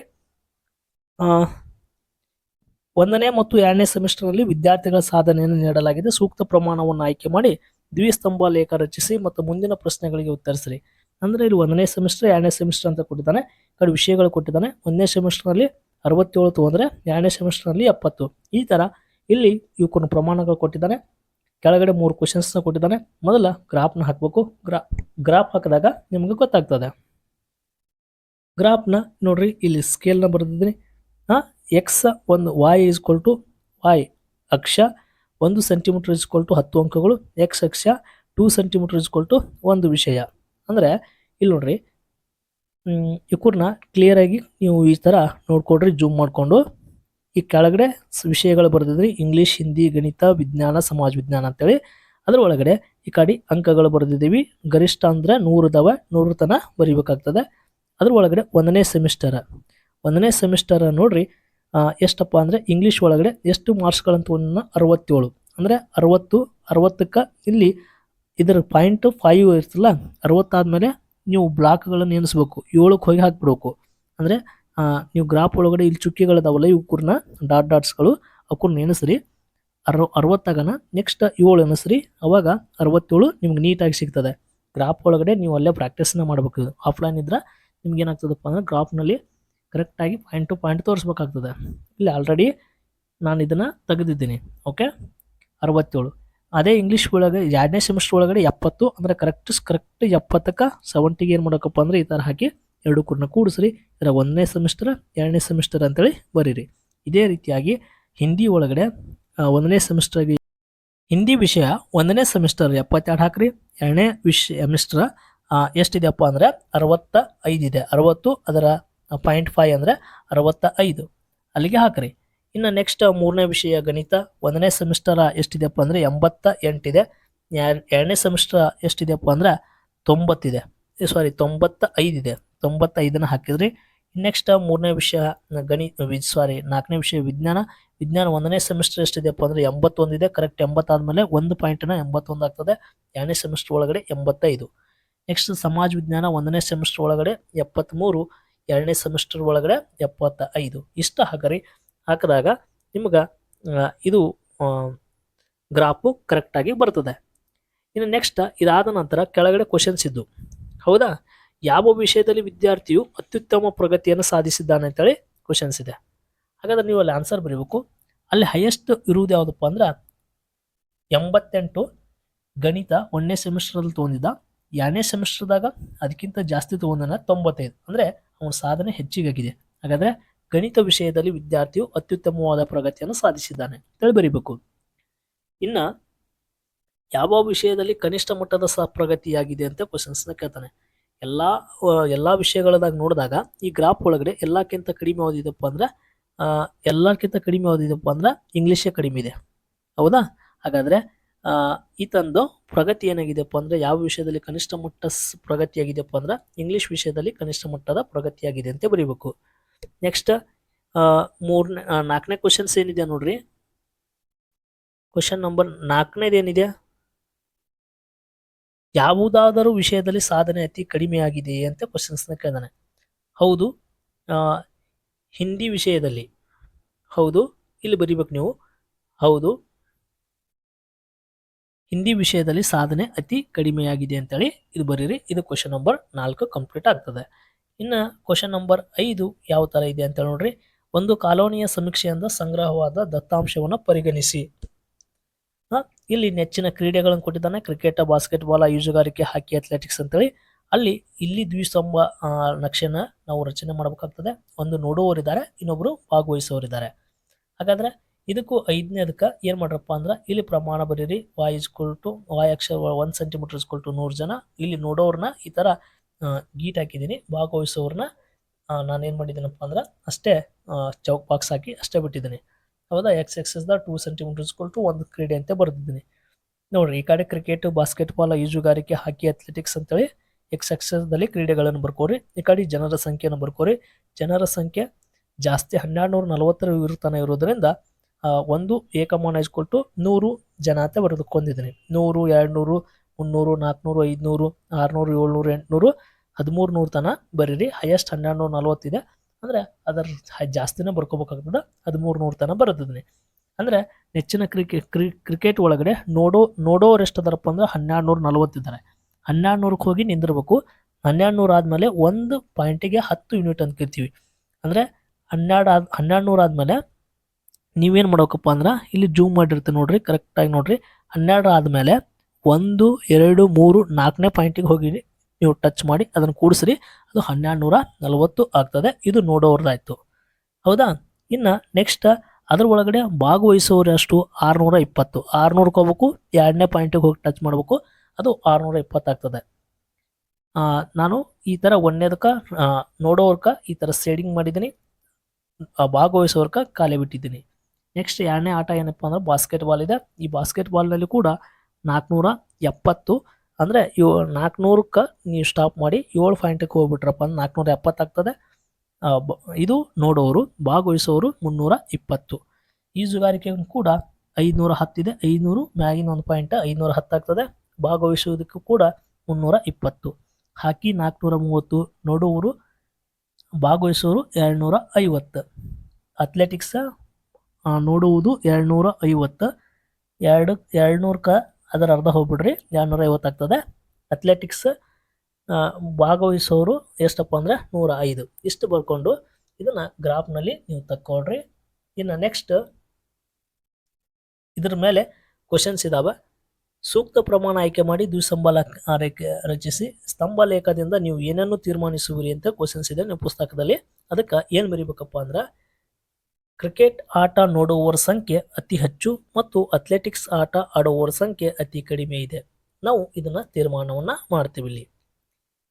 ಒಂದನೇ ಮತ್ತು ಎರಡನೇ ಸೆಮಿಸ್ಟರ್ನಲ್ಲಿ ವಿದ್ಯಾರ್ಥಿಗಳ ಸಾಧನೆಯನ್ನು ನೀಡಲಾಗಿದೆ. ಸೂಕ್ತ ಪ್ರಮಾಣವನ್ನು ಆಯ್ಕೆ ಮಾಡಿ ದ್ವಿಸ್ತಂಭ ಲೇಖ ರಚಿಸಿ ಮತ್ತು ಮುಂದಿನ ಪ್ರಶ್ನೆಗಳಿಗೆ ಉತ್ತರಿಸಿರಿ. ಅಂದರೆ ಇಲ್ಲಿ ಒಂದನೇ ಸೆಮಿಸ್ಟರ್ ಎರಡನೇ ಸೆಮಿಸ್ಟರ್ ಅಂತ ಕೊಟ್ಟಿದ್ದಾನೆ. ಕಡೆ ವಿಷಯಗಳು ಕೊಟ್ಟಿದ್ದಾನೆ. ಒಂದನೇ ಸೆಮಿಸ್ಟರ್ನಲ್ಲಿ ಅರವತ್ತೇಳು ತೊಗೊಂಡ್ರೆ ಎರಡನೇ ಸೆಮಿಸ್ಟರ್ನಲ್ಲಿ ಎಪ್ಪತ್ತು. ಈ ಥರ ಇಲ್ಲಿ ಇವಕ್ಕೊಂದು ಪ್ರಮಾಣಗಳು ಕೊಟ್ಟಿದ್ದಾನೆ. ಕೆಳಗಡೆ ಮೂರು ಕ್ವಶನ್ಸ್ನ ಕೊಟ್ಟಿದ್ದಾನೆ. ಮೊದಲ ಗ್ರಾಫ್ನ ಹಾಕಬೇಕು. ಗ್ರಾ ಗ್ರಾಫ್ ಹಾಕಿದಾಗ ನಿಮಗೆ ಗೊತ್ತಾಗ್ತದೆ. ಗ್ರಾಫ್ನ ನೋಡ್ರಿ, ಇಲ್ಲಿ ಸ್ಕೇಲ್ನ ಬರೆದಿದ್ದೀನಿ. ಹಾಂ ಎಕ್ಸ್ ಒಂದು ವಾಯ್ ಈಸ್ಕೊಲ್ ಟು ವಾಯ್ ಅಕ್ಷ, ಒಂದು ಸೆಂಟಿಮೀಟರ್ ಇಸ್ಕೊಲ್ ಟು ಹತ್ತು ಅಂಕಗಳು ಎಕ್ಸ್ ಅಕ್ಷ ಟೂ ಸೆಂಟಿಮೀಟರ್ ಇಸ್ಕೊಲ್ ಟು ಒಂದು ವಿಷಯ. ಅಂದರೆ, ಇಲ್ಲಿ ನೋಡ್ರಿ ಇವ್ರನ್ನ ಕ್ಲಿಯರಾಗಿ ನೀವು ಈ ಥರ ನೋಡ್ಕೊಡ್ರಿ ಜೂಮ್ ಮಾಡಿಕೊಂಡು. ಈ ಕೆಳಗಡೆ ವಿಷಯಗಳು ಬರೆದಿದ್ರಿ ಇಂಗ್ಲೀಷ್ ಹಿಂದಿ ಗಣಿತ, ವಿಜ್ಞಾನ, ಸಮಾಜ ವಿಜ್ಞಾನ ಅಂತೇಳಿ. ಅದರ ಒಳಗಡೆ ಈ ಕಡೆ ಅಂಕಗಳು ಬರೆದಿದ್ದೀವಿ. ಗರಿಷ್ಠ ಅಂದ್ರೆ ನೂರು ಇದಾವೆ ನೂರು ತನ ಬರಿಬೇಕಾಗ್ತದೆ. ಅದ್ರ ಒಳಗಡೆ ಒಂದನೇ ಸೆಮಿಸ್ಟರ್ ಒಂದನೇ ಸೆಮಿಸ್ಟರ್ ನೋಡ್ರಿ ಎಷ್ಟಪ್ಪ ಅಂದ್ರೆ ಇಂಗ್ಲೀಷ್ ಒಳಗಡೆ ಎಷ್ಟು ಮಾರ್ಕ್ಸ್ಗಳಂತ ಅರವತ್ತೇಳು. ಅಂದರೆ ಅರವತ್ತು, ಅರವತ್ತಕ್ಕೆ ಇಲ್ಲಿ ಇದರ ಪಾಯಿಂಟ್ ಫೈವ್ ಇರ್ತಲ್ಲ, ಅರವತ್ತಾದ್ಮೇಲೆ ನೀವು ಬ್ಲಾಕ್ಗಳನ್ನು ಎನಿಸ್ಬೇಕು ಏಳಕ್ಕೆ ಹೋಗಿ ಹಾಕ್ಬಿಡ್ಬೇಕು. ಅಂದರೆ ನೀವು ಗ್ರಾಫ್ ಒಳಗಡೆ ಇಲ್ಲಿ ಚುಕ್ಕಿಗಳಿದಾವಲ್ಲ ಇವ್ಕೂರ್ನ ಡಾಟ್ ಡಾಟ್ಸ್ಗಳು ಅವಕ್ಕೂ ಎಣಿಸ್ರಿ. ಅರ್ ಅರವತ್ತಾಗನ ನೆಕ್ಸ್ಟ್ ಏಳು ಎನಿಸ್ರಿ ಅವಾಗ ಅರವತ್ತೇಳು ನಿಮ್ಗೆ ನೀಟಾಗಿ ಸಿಗ್ತದೆ. ಗ್ರಾಫ್ ಒಳಗಡೆ ನೀವು ಅಲ್ಲೇ ಪ್ರಾಕ್ಟೀಸ್ನ ಮಾಡ್ಬೇಕು ಆಫ್ಲೈನ್ ಇದ್ರೆ ನಿಮ್ಗೆ ಏನಾಗ್ತದಪ್ಪ ಅಂದ್ರೆ ಗ್ರಾಫ್ನಲ್ಲಿ ಕರೆಕ್ಟಾಗಿ ಪಾಯಿಂಟ್ ಟು ಪಾಯಿಂಟ್ ತೋರಿಸ್ಬೇಕಾಗ್ತದೆ. ಇಲ್ಲಿ ಆಲ್ರೆಡಿ ನಾನು ಇದನ್ನು ತೆಗೆದಿದ್ದೀನಿ. ಓಕೆ ಅರವತ್ತೇಳು. ಅದೇ ಇಂಗ್ಲೀಷ್ ಒಳಗೆ, ಎರಡನೇ ಸೆಮಿಸ್ಟರ್ ಒಳಗಡೆ ಎಪ್ಪತ್ತು, ಅಂದರೆ ಕರೆಕ್ಟ್ ಕರೆಕ್ಟ್ ಎಪ್ಪತ್ತಕ್ಕೆ ಸೆವೆಂಟಿಗೆ ಏನು ಮಾಡೋಕಪ್ಪ ಅಂದ್ರೆ ಈ ಥರ ಹಾಕಿ ಎರಡು ಕೂಡ ಕೂಡಿಸ್ರಿ. ಇದರ ಒಂದನೇ ಸೆಮಿಸ್ಟರ್ ಎರಡನೇ ಸೆಮಿಸ್ಟರ್ ಅಂತೇಳಿ ಬರೀರಿ. ಇದೇ ರೀತಿಯಾಗಿ ಹಿಂದಿ ಒಳಗಡೆ ಒಂದನೇ ಸೆಮಿಸ್ಟರ್ಗೆ ಹಿಂದಿ ವಿಷಯ ಒಂದನೇ ಸೆಮಿಸ್ಟರ್ ಎಪ್ಪತ್ತೆರಡು ಹಾಕ್ರಿ. ಎರಡನೇ ವಿಷ್ ಸೆಮಿಸ್ಟರ್ ಎಷ್ಟಿದೆಯಪ್ಪ ಅಂದರೆ ಅರವತ್ತ ಐದಿದೆ ಅರವತ್ತು ಅದರ ಪಾಯಿಂಟ್ ಫೈವ್ ಅಂದರೆ ಅರವತ್ತ ಐದು ಅಲ್ಲಿಗೆ ಹಾಕ್ರಿ. ಇನ್ನು ನೆಕ್ಸ್ಟ್ ಮೂರನೇ ವಿಷಯ ಗಣಿತ. ಒಂದನೇ ಸೆಮಿಸ್ಟರ್ ಎಷ್ಟಿದೆಯಪ್ಪ ಅಂದರೆ ಎಂಬತ್ತ ಎಂಟಿದೆ ಎರ್- ಎರಡನೇ ಸೆಮಿಸ್ಟರ್ ಎಷ್ಟಿದೆಯಪ್ಪ ಅಂದ್ರೆ ತೊಂಬತ್ತಿದೆ. ಸಾರಿ ತೊಂಬತ್ತ ಐದಿದೆ ತೊಂಬತ್ತೈದನ್ನು ಹಾಕಿದ್ರಿ. ನೆಕ್ಸ್ಟ್ ಮೂರನೇ ವಿಷಯ ಗಣಿ ಸಾರಿ ನಾಲ್ಕನೇ ವಿಷಯ ವಿಜ್ಞಾನ. ವಿಜ್ಞಾನ ಒಂದನೇ ಸೆಮಿಸ್ಟರ್ ಎಷ್ಟಿದೆಯಪ್ಪ ಅಂದರೆ ಎಂಬತ್ತೊಂದಿದೆ. ಕರೆಕ್ಟ್ ಎಂಬತ್ತಾದಮೇಲೆ ಒಂದು ಪಾಯಿಂಟನ್ನು ಎಂಬತ್ತೊಂದು ಆಗ್ತದೆ. ಎರಡನೇ ಸೆಮಿಸ್ಟರ್ ಒಳಗಡೆ ಎಂಬತ್ತೈದು. ನೆಕ್ಸ್ಟ್ ಸಮಾಜ ವಿಜ್ಞಾನ ಒಂದನೇ ಸೆಮಿಸ್ಟರ್ ಒಳಗಡೆ ಎಪ್ಪತ್ತ್ಮೂರು ಎರಡನೇ ಸೆಮಿಸ್ಟರ್ ಒಳಗಡೆ ಎಪ್ಪತ್ತ ಐದು ಇಷ್ಟ ಹಾಕರಿ ಹಾಕಿದಾಗ ನಿಮ್ಗೆ ಇದು ಗ್ರಾಫು ಕರೆಕ್ಟಾಗಿ ಬರ್ತದೆ. ಇನ್ನು ನೆಕ್ಸ್ಟ್ ಇದಾದ ನಂತರ ಕೆಳಗಡೆ ಕ್ವಶನ್ಸ್ ಇದ್ದು, ಹೌದಾ? ಯಾವ ವಿಷಯದಲ್ಲಿ ವಿದ್ಯಾರ್ಥಿಯು ಅತ್ಯುತ್ತಮ ಪ್ರಗತಿಯನ್ನು ಸಾಧಿಸಿದ್ದಾನೆ ಅಂತೇಳಿ ಕ್ವಶನ್ಸ್ ಇದೆ. ಹಾಗಾದ್ರೆ ನೀವು ಅಲ್ಲಿ ಆನ್ಸರ್ ಬರೀಬೇಕು. ಅಲ್ಲಿ ಹೈಯೆಸ್ಟ್ ಇರುವುದು ಯಾವುದಪ್ಪ ಅಂದ್ರೆ, ಎಂಬತ್ತೆಂಟು ಗಣಿತ ಒಂದನೇ ಸೆಮಿಸ್ಟರಲ್ಲಿ ತೊಗೊಂಡಿದ್ದ, ಎರಡನೇ ಸೆಮಿಸ್ಟರ್ದಾಗ ಅದಕ್ಕಿಂತ ಜಾಸ್ತಿ ತೊಗೊಂಡನ ತೊಂಬತ್ತೈದು. ಅಂದರೆ ಅವನ ಸಾಧನೆ ಹೆಚ್ಚಿಗಾಗಿದೆ. ಹಾಗಾದರೆ ಗಣಿತ ವಿಷಯದಲ್ಲಿ ವಿದ್ಯಾರ್ಥಿಯು ಅತ್ಯುತ್ತಮವಾದ ಪ್ರಗತಿಯನ್ನು ಸಾಧಿಸಿದ್ದಾನೆ. ಅಂತೇಳಿ ಬರೀಬೇಕು ಇನ್ನ ಯಾವ ವಿಷಯದಲ್ಲಿ ಕನಿಷ್ಠ ಮಟ್ಟದ ಸಹ ಪ್ರಗತಿಯಾಗಿದೆ ಅಂತ ಕ್ವಶನ್ಸ್ನ ಕೇಳ್ತಾನೆ. ಎಲ್ಲ ಎಲ್ಲ ವಿಷಯಗಳದಾಗ ನೋಡಿದಾಗ ಈ ಗ್ರಾಫ್ ಒಳಗಡೆ ಎಲ್ಲಕ್ಕಿಂತ ಕಡಿಮೆ ಓದಿದಪ್ಪ ಅಂದ್ರೆ ಎಲ್ಲಕ್ಕಿಂತ ಕಡಿಮೆ ಓದಿದಪ್ಪ ಅಂದ್ರೆ ಇಂಗ್ಲೀಷೇ ಕಡಿಮೆ ಇದೆ. ಹೌದಾ? ಹಾಗಾದ್ರೆ ಈ ತಂದು ಪ್ರಗತಿ ಏನಾಗಿದೆಪ್ಪ ಅಂದ್ರೆ ಯಾವ ವಿಷಯದಲ್ಲಿ ಕನಿಷ್ಠ ಮಟ್ಟ ಪ್ರಗತಿಯಾಗಿದೆಪ್ಪ ಅಂದ್ರೆ ಇಂಗ್ಲಿಷ್ ವಿಷಯದಲ್ಲಿ ಕನಿಷ್ಠ ಮಟ್ಟದ ಪ್ರಗತಿಯಾಗಿದೆ ಅಂತ ಬರೀಬೇಕು. ನೆಕ್ಸ್ಟ್ ಮೂರನೇ ನಾಲ್ಕನೇ ಕ್ವಶನ್ಸ್ ಏನಿದೆ ನೋಡ್ರಿ? ಕ್ವಶನ್ ನಂಬರ್ ನಾಲ್ಕನೇದು ಏನಿದೆ? ಯಾವುದಾದರೂ ವಿಷಯದಲ್ಲಿ ಸಾಧನೆ ಅತಿ ಕಡಿಮೆಯಾಗಿದೆಯೇ ಅಂತ ಕ್ವಶನ್ಸ್ನ ಕೇಳಿದಾನೆ. ಹೌದು ಹಿಂದಿ ವಿಷಯದಲ್ಲಿ. ಹೌದು, ಇಲ್ಲಿ ಬರಿಬೇಕು ನೀವು. ಹೌದು, ಹಿಂದಿ ವಿಷಯದಲ್ಲಿ ಸಾಧನೆ ಅತಿ ಕಡಿಮೆಯಾಗಿದೆ ಅಂತೇಳಿ ಇದು ಬರೀರಿ. ಇದು ಕ್ವಶನ್ ನಂಬರ್ ನಾಲ್ಕು ಕಂಪ್ಲೀಟ್ ಆಗ್ತದೆ. ಇನ್ನು ಕ್ವಶನ್ ನಂಬರ್ ಐದು ಯಾವ ಥರ ಇದೆ ಅಂತ ನೋಡ್ರಿ. ಒಂದು ಕಾಲೋನಿಯ ಸಮೀಕ್ಷೆಯಿಂದ ಸಂಗ್ರಹವಾದ ದತ್ತಾಂಶವನ್ನು ಪರಿಗಣಿಸಿ. ಇಲ್ಲಿ ನೆಚ್ಚಿನ ಕ್ರೀಡೆಗಳನ್ನು ಕೊಟ್ಟಿದ್ದಾನೆ. ಕ್ರಿಕೆಟ್ ಬಾಸ್ಕೆಟ್ಬಾಲ್ ಈಜುಗಾರಿಕೆ ಹಾಕಿ ಅಥ್ಲೆಟಿಕ್ಸ್ ಅಂತೇಳಿ. ಅಲ್ಲಿ ಇಲ್ಲಿ ದ್ವಿಸ್ತಂಭ ನಕ್ಷೆನ ನಾವು ರಚನೆ ಮಾಡಬೇಕಾಗ್ತದೆ. ಒಂದು ನೋಡುವವರಿದ್ದಾರೆ ಇನ್ನೊಬ್ಬರು ಭಾಗವಹಿಸುವವರಿದ್ದಾರೆ. ಹಾಗಾದ್ರೆ ಇದಕ್ಕೂ ಐದನೇದಕ್ಕೆ ಏನು ಮಾಡ್ರಪ್ಪ ಅಂದ್ರೆ, ಇಲ್ಲಿ ಪ್ರಮಾಣ ಬರೀರಿ. ವಾಯ್ ಇಸ್ಕೊಲ್ ಟು ವಾಯ್ ಅಕ್ಷರ ಒನ್ ಸೆಂಟಿಮೀಟರ್ ಇಸ್ಕೊಲ್ ಟು ನೂರು ಜನ. ಇಲ್ಲಿ ನೋಡೋರನ್ನ ಈ ಥರ ಗೀಟ್ ಹಾಕಿದ್ದೀನಿ ಭಾಗವಹಿಸೋರನ್ನ ನಾನು ಏನು ಮಾಡಿದ್ದೀನಪ್ಪ ಅಂದ್ರೆ ಅಷ್ಟೇ ಚೌಕ್ ಬಾಕ್ಸ್ ಹಾಕಿ ಅಷ್ಟೇ ಬಿಟ್ಟಿದ್ದೀನಿ. ಹೌದಾ? ಎಕ್ಸ್ ಎಕ್ಸಸ್ದ ಟೂ ಸೆಂಟಿಮೀಟರ್ ಕೊಟ್ಟು ಒಂದು ಕ್ರೀಡೆ ಅಂತ ಬರೆದಿದ್ದೀನಿ. ನೋಡಿರಿ, ಈ ಕಡೆ ಕ್ರಿಕೆಟ್ ಬಾಸ್ಕೆಟ್ಬಾಲ್ ಈಜುಗಾರಿಕೆ ಹಾಕಿ ಅಥ್ಲೆಟಿಕ್ಸ್ ಅಂತೇಳಿ ಎಕ್ಸ್ ಎಕ್ಸಸ್ದಲ್ಲಿ ಕ್ರೀಡೆಗಳನ್ನು ಬರ್ಕೋರಿ. ಈ ಕಡೆ ಜನರ ಸಂಖ್ಯೆಯನ್ನು ಬರ್ಕೋರಿ. ಜನರ ಸಂಖ್ಯೆ ಜಾಸ್ತಿ ಹನ್ನೆರಡು ನೂರ ನಲವತ್ತರ ವಿರುತ್ತನ ಇರೋದರಿಂದ ಒಂದು ಏಕಮಾನ ಇಸ್ಕೊಟ್ಟು ನೂರು ಜನ ಅಂತ ಬರೆದುಕೊಂಡಿದ್ದೀನಿ ನೂರು ಎರಡು ನೂರು ಮುನ್ನೂರು, ನಾಲ್ಕುನೂರು, ಐದುನೂರು, ಆರುನೂರು, ಏಳ್ನೂರು, ಎಂಟುನೂರು ಹದಿಮೂರು ನೂರು ತನಕ ಬರೀರಿ. ಹೈಯೆಸ್ಟ್ ಹನ್ನೆರಡು ನೂರು ನಲ್ವತ್ತಿದೆ ಅಂದರೆ ಅದರ ಜಾಸ್ತಿನೇ ಬರ್ಕೋಬೇಕಾಗ್ತದೆ. ಹದಿಮೂರು ನೂರು ತನಕ ಬರುತ್ತದೆ ಅಂದರೆ ನೆಚ್ಚಿನ ಕ್ರಿಕೆ ಕ್ರಿಕೆಟ್ ಒಳಗಡೆ ನೋಡೋ ನೋಡೋರು ಎಷ್ಟು ಅದಾರಪ್ಪ ಅಂದ್ರೆ ಹನ್ನೆರಡು ನೂರು ನಲ್ವತ್ತಿದ್ದಾರೆ ಹನ್ನೆರಡು ನೂರಕ್ಕೆ ಹೋಗಿ ನಿಂದಿರಬೇಕು. ಹನ್ನೆರಡು ನೂರು ಆದಮೇಲೆ ಒಂದು ಪಾಯಿಂಟಿಗೆ ಹತ್ತು ಯೂನಿಟ್ ಅಂತ ಕರಿತೀವಿ ಅಂದರೆ ಹನ್ನೆರಡು ಆದ ಹನ್ನೆರಡು ನೂರು ಆದಮೇಲೆ ನೀವೇನು ಮಾಡ್ಬೇಕಪ್ಪ ಅಂದ್ರೆ ಇಲ್ಲಿ ಜೂಮ್ ಮಾಡಿರ್ತೀವಿ ನೋಡಿರಿ, ಕರೆಕ್ಟಾಗಿ ನೋಡಿರಿ. ಹನ್ನೆರಡು ಆದಮೇಲೆ ಒಂದು, ಎರಡು, ಮೂರು, ನಾಲ್ಕನೇ ಪಾಯಿಂಟಿಗೆ ಹೋಗಿ ನೀವು ಟಚ್ ಮಾಡಿ, ಅದನ್ನು ಕೂಡಿಸ್ರಿ. ಅದು ಹನ್ನೆರಡು ನೂರ ನಲವತ್ತು ಆಗ್ತದೆ. ಇದು ನೋಡೋರ್ದಾಯಿತು. ಹೌದಾ? ಇನ್ನು ನೆಕ್ಸ್ಟ್ ಅದ್ರ ಒಳಗಡೆ ಭಾಗವಹಿಸೋರು ಅಷ್ಟು ಆರುನೂರ ಇಪ್ಪತ್ತು ಆರುನೂರಕ್ಕೆ ಹೋಗ್ಬೇಕು ಎರಡನೇ ಪಾಯಿಂಟಿಗೆ ಹೋಗಿ ಟಚ್ ಮಾಡಬೇಕು, ಅದು ಆರುನೂರ ಇಪ್ಪತ್ತಾಗ್ತದೆ ನಾನು ಈ ಥರ ಒಂದನೇದಕ್ಕೆ ನೋಡೋರ್ಕ ಈ ಥರ ಸೇಡಿಂಗ್ ಮಾಡಿದ್ದೀನಿ. ಭಾಗವಹಿಸೋರ್ಕ ಖಾಲಿ ಬಿಟ್ಟಿದ್ದೀನಿ. ನೆಕ್ಸ್ಟ್ ಎರಡನೇ ಆಟ ಏನಪ್ಪ ಅಂದ್ರೆ ಬಾಸ್ಕೆಟ್ಬಾಲ್ ಇದೆ. ಈ ಬಾಸ್ಕೆಟ್ಬಾಲ್ನಲ್ಲಿ ಕೂಡ ನಾಲ್ಕುನೂರ ಎಪ್ಪತ್ತು. ಅಂದರೆ ಯೋ ನಾಲ್ಕುನೂರಕ್ಕೆ ನೀವು ಸ್ಟಾಪ್ ಮಾಡಿ ಏಳು ಪಾಯಿಂಟಕ್ಕೆ ಹೋಗ್ಬಿಟ್ರಪ್ಪ ಅಂದ್ರೆ ನಾಲ್ಕುನೂರ ಎಪ್ಪತ್ತಾಗ್ತದೆ ಇದು ನೋಡೋರು, ಭಾಗವಹಿಸೋರು ಮುನ್ನೂರ ಇಪ್ಪತ್ತು. ಈಜುಗಾರಿಕೆ ಕೂಡ ಐದುನೂರ ಹತ್ತಿದೆ. ಐದುನೂರು ಮ್ಯಾಗಿನ ಒಂದು ಪಾಯಿಂಟ್ ಐದುನೂರ ಹತ್ತಾಗ್ತದೆ ಭಾಗವಹಿಸುವುದಕ್ಕೂ ಕೂಡ ಮುನ್ನೂರ ಇಪ್ಪತ್ತು. ಹಾಕಿ ನಾಲ್ಕುನೂರ ಮೂವತ್ತು. ನೋಡುವರು ಭಾಗವಹಿಸೋರು ಎರಡುನೂರ ಐವತ್ತು. ಅಥ್ಲೆಟಿಕ್ಸ ನೋಡುವುದು ಎರಡುನೂರ ಐವತ್ತು. ಎರಡು, ಎರಡುನೂರಕ್ಕೆ ಅದರ ಅರ್ಧ ಹೋಗ್ಬಿಡ್ರಿ. ಎರಡುನೂರ ಐವತ್ತು ಆಗ್ತದೆ ಅಥ್ಲೆಟಿಕ್ಸ್ ಭಾಗವಹಿಸೋರು ಎಷ್ಟಪ್ಪ ಅಂದರೆ ನೂರ ಐದು ಇಷ್ಟು ಬರ್ಕೊಂಡು ಇದನ್ನು ಗ್ರಾಫ್ನಲ್ಲಿ ನೀವು ತಕ್ಕೊಳ್ರಿ. ಇನ್ನು ನೆಕ್ಸ್ಟ್ ಇದ್ರ ಮೇಲೆ ಕ್ವಶನ್ಸ್ ಇದಾವೆ. ಸೂಕ್ತ ಪ್ರಮಾಣ ಆಯ್ಕೆ ಮಾಡಿ ದ್ವಿಸಂಬಲ ಆರೈಕೆ ರಚಿಸಿ. ಸ್ತಂಭ ಲೇಖದಿಂದ ನೀವು ಏನನ್ನು ತೀರ್ಮಾನಿಸುವಿರಿ ಅಂತ ಕ್ವಶನ್ಸ್ ಇದೆ ನಿಮ್ಮ ಪುಸ್ತಕದಲ್ಲಿ. ಅದಕ್ಕೆ ಏನು ಮರಿಬೇಕಪ್ಪ ಅಂದ್ರೆ ಕ್ರಿಕೆಟ್ ಆಟ ನೋಡುವವರ ಸಂಖ್ಯೆ ಅತಿ ಹೆಚ್ಚು ಮತ್ತು ಅಥ್ಲೆಟಿಕ್ಸ್ ಆಟ ಆಡುವವರ ಸಂಖ್ಯೆ ಅತಿ ಕಡಿಮೆ ಇದೆ. ನಾವು ಇದನ್ನು ತೀರ್ಮಾನವನ್ನು ಮಾಡ್ತೀವಿ ಇಲ್ಲಿ.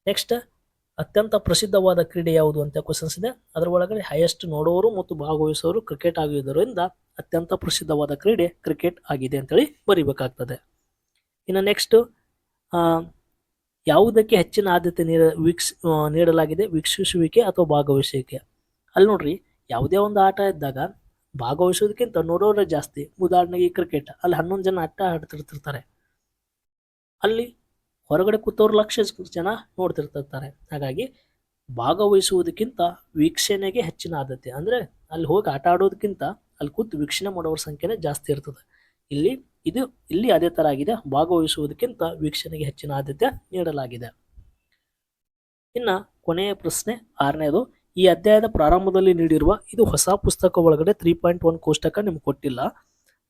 ನೆಕ್ಸ್ಟ್ ಅತ್ಯಂತ ಪ್ರಸಿದ್ಧವಾದ ಕ್ರೀಡೆ ಯಾವುದು ಅಂತ ಕ್ವಶನ್ಸ್ ಇದೆ. ಅದರ ಒಳಗಡೆ ಹೈಯೆಸ್ಟ್ ನೋಡುವವರು ಮತ್ತು ಭಾಗವಹಿಸುವವರು ಕ್ರಿಕೆಟ್ ಆಗಿರುವುದರಿಂದ ಅತ್ಯಂತ ಪ್ರಸಿದ್ಧವಾದ ಕ್ರೀಡೆ ಕ್ರಿಕೆಟ್ ಆಗಿದೆ ಅಂತೇಳಿ ಬರೀಬೇಕಾಗ್ತದೆ. ಇನ್ನು ನೆಕ್ಸ್ಟ್ ಯಾವುದಕ್ಕೆ ಹೆಚ್ಚಿನ ಆದ್ಯತೆ ನೀಡ, ವೀಕ್ಷ ನೀಡಲಾಗಿದೆ? ವೀಕ್ಷಿಸುವಿಕೆ ಅಥವಾ ಭಾಗವಹಿಸುವಿಕೆ? ಅಲ್ಲಿ ನೋಡ್ರಿ ಯಾವುದೇ ಒಂದು ಆಟ ಇದ್ದಾಗ ಭಾಗವಹಿಸೋದಕ್ಕಿಂತ ನೋಡೋರೇ ಜಾಸ್ತಿ. ಉದಾಹರಣೆಗೆ ಕ್ರಿಕೆಟ್ ಅಲ್ಲಿ ಹನ್ನೊಂದು ಜನ ಆಟ ಆಡ್ತಿರ್ತಿರ್ತಾರೆ. ಅಲ್ಲಿ ಹೊರಗಡೆ ಕೂತವ್ರು ಲಕ್ಷ ಜನ ನೋಡ್ತಿರ್ತಿರ್ತಾರೆ. ಹಾಗಾಗಿ ಭಾಗವಹಿಸುವುದಕ್ಕಿಂತ ವೀಕ್ಷಣೆಗೆ ಹೆಚ್ಚಿನ ಆದ್ಯತೆ. ಅಂದರೆ ಅಲ್ಲಿ ಹೋಗಿ ಆಟ ಆಡೋದಕ್ಕಿಂತ ಅಲ್ಲಿ ಕೂತು ವೀಕ್ಷಣೆ ಮಾಡೋರ ಸಂಖ್ಯೆನೇ ಜಾಸ್ತಿ ಇರ್ತದೆ. ಇಲ್ಲಿ ಇದು ಇಲ್ಲಿ ಅದೇ ಥರ ಆಗಿದೆ ಭಾಗವಹಿಸುವುದಕ್ಕಿಂತ ವೀಕ್ಷಣೆಗೆ ಹೆಚ್ಚಿನ ಆದ್ಯತೆ ನೀಡಲಾಗಿದೆ. ಇನ್ನು ಕೊನೆಯ ಪ್ರಶ್ನೆ, ಆರನೇದು ಈ ಅಧ್ಯಾಯದ ಪ್ರಾರಂಭದಲ್ಲಿ ನೀಡಿರುವ ಇದು ಹೊಸ ಪುಸ್ತಕ ಒಳಗಡೆ ತ್ರೀ ಪಾಯಿಂಟ್ ಒನ್ ಕೋಷ್ಟಕ ನಿಮ್ಗೆ ಕೊಟ್ಟಿಲ್ಲ.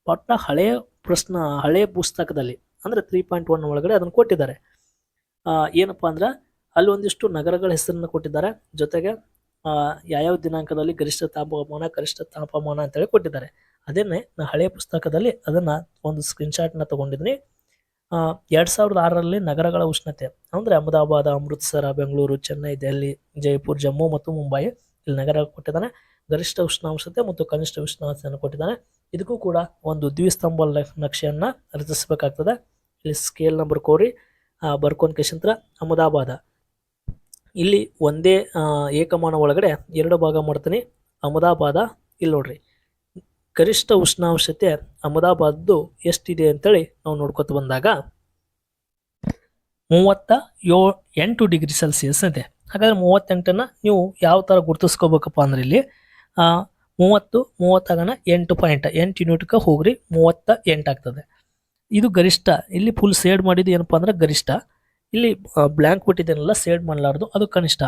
ಪಟ್ನ ಹಳೆಯ ಪ್ರಶ್ನ ಹಳೆಯ ಪುಸ್ತಕದಲ್ಲಿ, ಅಂದರೆ ತ್ರೀ ಪಾಯಿಂಟ್ ಒನ್ ಒಳಗಡೆ ಅದನ್ನು ಕೊಟ್ಟಿದ್ದಾರೆ. ಏನಪ್ಪ ಅಂದ್ರೆ ಅಲ್ಲಿ ಒಂದಿಷ್ಟು ನಗರಗಳ ಹೆಸರನ್ನು ಕೊಟ್ಟಿದ್ದಾರೆ. ಜೊತೆಗೆ ಯಾವ್ಯಾವ ದಿನಾಂಕದಲ್ಲಿ ಗರಿಷ್ಠ ತಾಪಮಾನ, ಕನಿಷ್ಠ ತಾಪಮಾನ ಅಂತೇಳಿ ಕೊಟ್ಟಿದ್ದಾರೆ. ಅದನ್ನೇ ನಾ ಹಳೆಯ ಪುಸ್ತಕದಲ್ಲಿ ಅದನ್ನು ಒಂದು ಸ್ಕ್ರೀನ್ಶಾಟ್ನ ತಗೊಂಡಿದ್ದೀನಿ. ಎರಡು ಸಾವಿರದ ಆರರಲ್ಲಿ ನಗರಗಳ ಉಷ್ಣತೆ. ಅಂದರೆ ಅಹಮದಾಬಾದ್, ಅಮೃತ್ಸರ, ಬೆಂಗಳೂರು, ಚೆನ್ನೈ, ದೆಹಲಿ, ಜೈಪುರ್, ಜಮ್ಮು ಮತ್ತು ಮುಂಬೈ ಇಲ್ಲಿ ನಗರ ಕೊಟ್ಟಿದ್ದಾನೆ. ಗರಿಷ್ಠ ಉಷ್ಣಾಂಶತೆ ಮತ್ತು ಕನಿಷ್ಠ ಉಷ್ಣಾಂಶತೆಯನ್ನು ಕೊಟ್ಟಿದ್ದಾನೆ. ಇದಕ್ಕೂ ಕೂಡ ಒಂದು ದ್ವಿಸ್ತಂಭ ನಕ್ಷೆಯನ್ನು ರಚಿಸಬೇಕಾಗ್ತದೆ. ಇಲ್ಲಿ ಸ್ಕೇಲ್ನ ಬರ್ಕೋರಿ ಬರ್ಕೊಂಡ್ ಕೇಶಂತ್ರ, ಅಹಮದಾಬಾದ. ಇಲ್ಲಿ ಒಂದೇ ಏಕಮಾನ ಒಳಗಡೆ ಎರಡು ಭಾಗ ಮಾಡ್ತೀನಿ. ಅಹಮದಾಬಾದ ಇಲ್ಲಿ ನೋಡ್ರಿ. ಗರಿಷ್ಠ ಉಷ್ಣಾಂಶತೆ ಅಹಮದಾಬಾದ್ದು ಎಷ್ಟಿದೆ ಅಂತೇಳಿ ನಾವು ನೋಡ್ಕೊತ ಬಂದಾಗ ಮೂವತ್ತ ಯೋ ಎಂಟು ಡಿಗ್ರಿ ಸೆಲ್ಸಿಯಸ್ ಇದೆ. ಹಾಗಾದ್ರೆ ಮೂವತ್ತೆಂಟನ್ನು ನೀವು ಯಾವ ಥರ ಗುರುತಿಸ್ಕೋಬೇಕಪ್ಪ ಅಂದ್ರೆ ಇಲ್ಲಿ ಮೂವತ್ತು ಮೂವತ್ತಾಗನ ಎಂಟು ಪಾಯಿಂಟ್, ಎಂಟು ಯೂನಿಟ್ಗೆ ಹೋಗ್ರಿ, ಮೂವತ್ತ ಎಂಟು ಆಗ್ತದೆ. ಇದು ಗರಿಷ್ಠ. ಇಲ್ಲಿ ಫುಲ್ ಸೇಡ್ ಮಾಡಿದ್ದು ಏನಪ್ಪ ಅಂದ್ರೆ ಗರಿಷ್ಠ. ಇಲ್ಲಿ ಬ್ಲ್ಯಾಂಕ್ ಬಿಟ್ಟಿದ್ದೇನೆಲ್ಲ ಸೇಡ್ ಮಾಡಲಾರ್ದು ಅದು ಕನಿಷ್ಠ.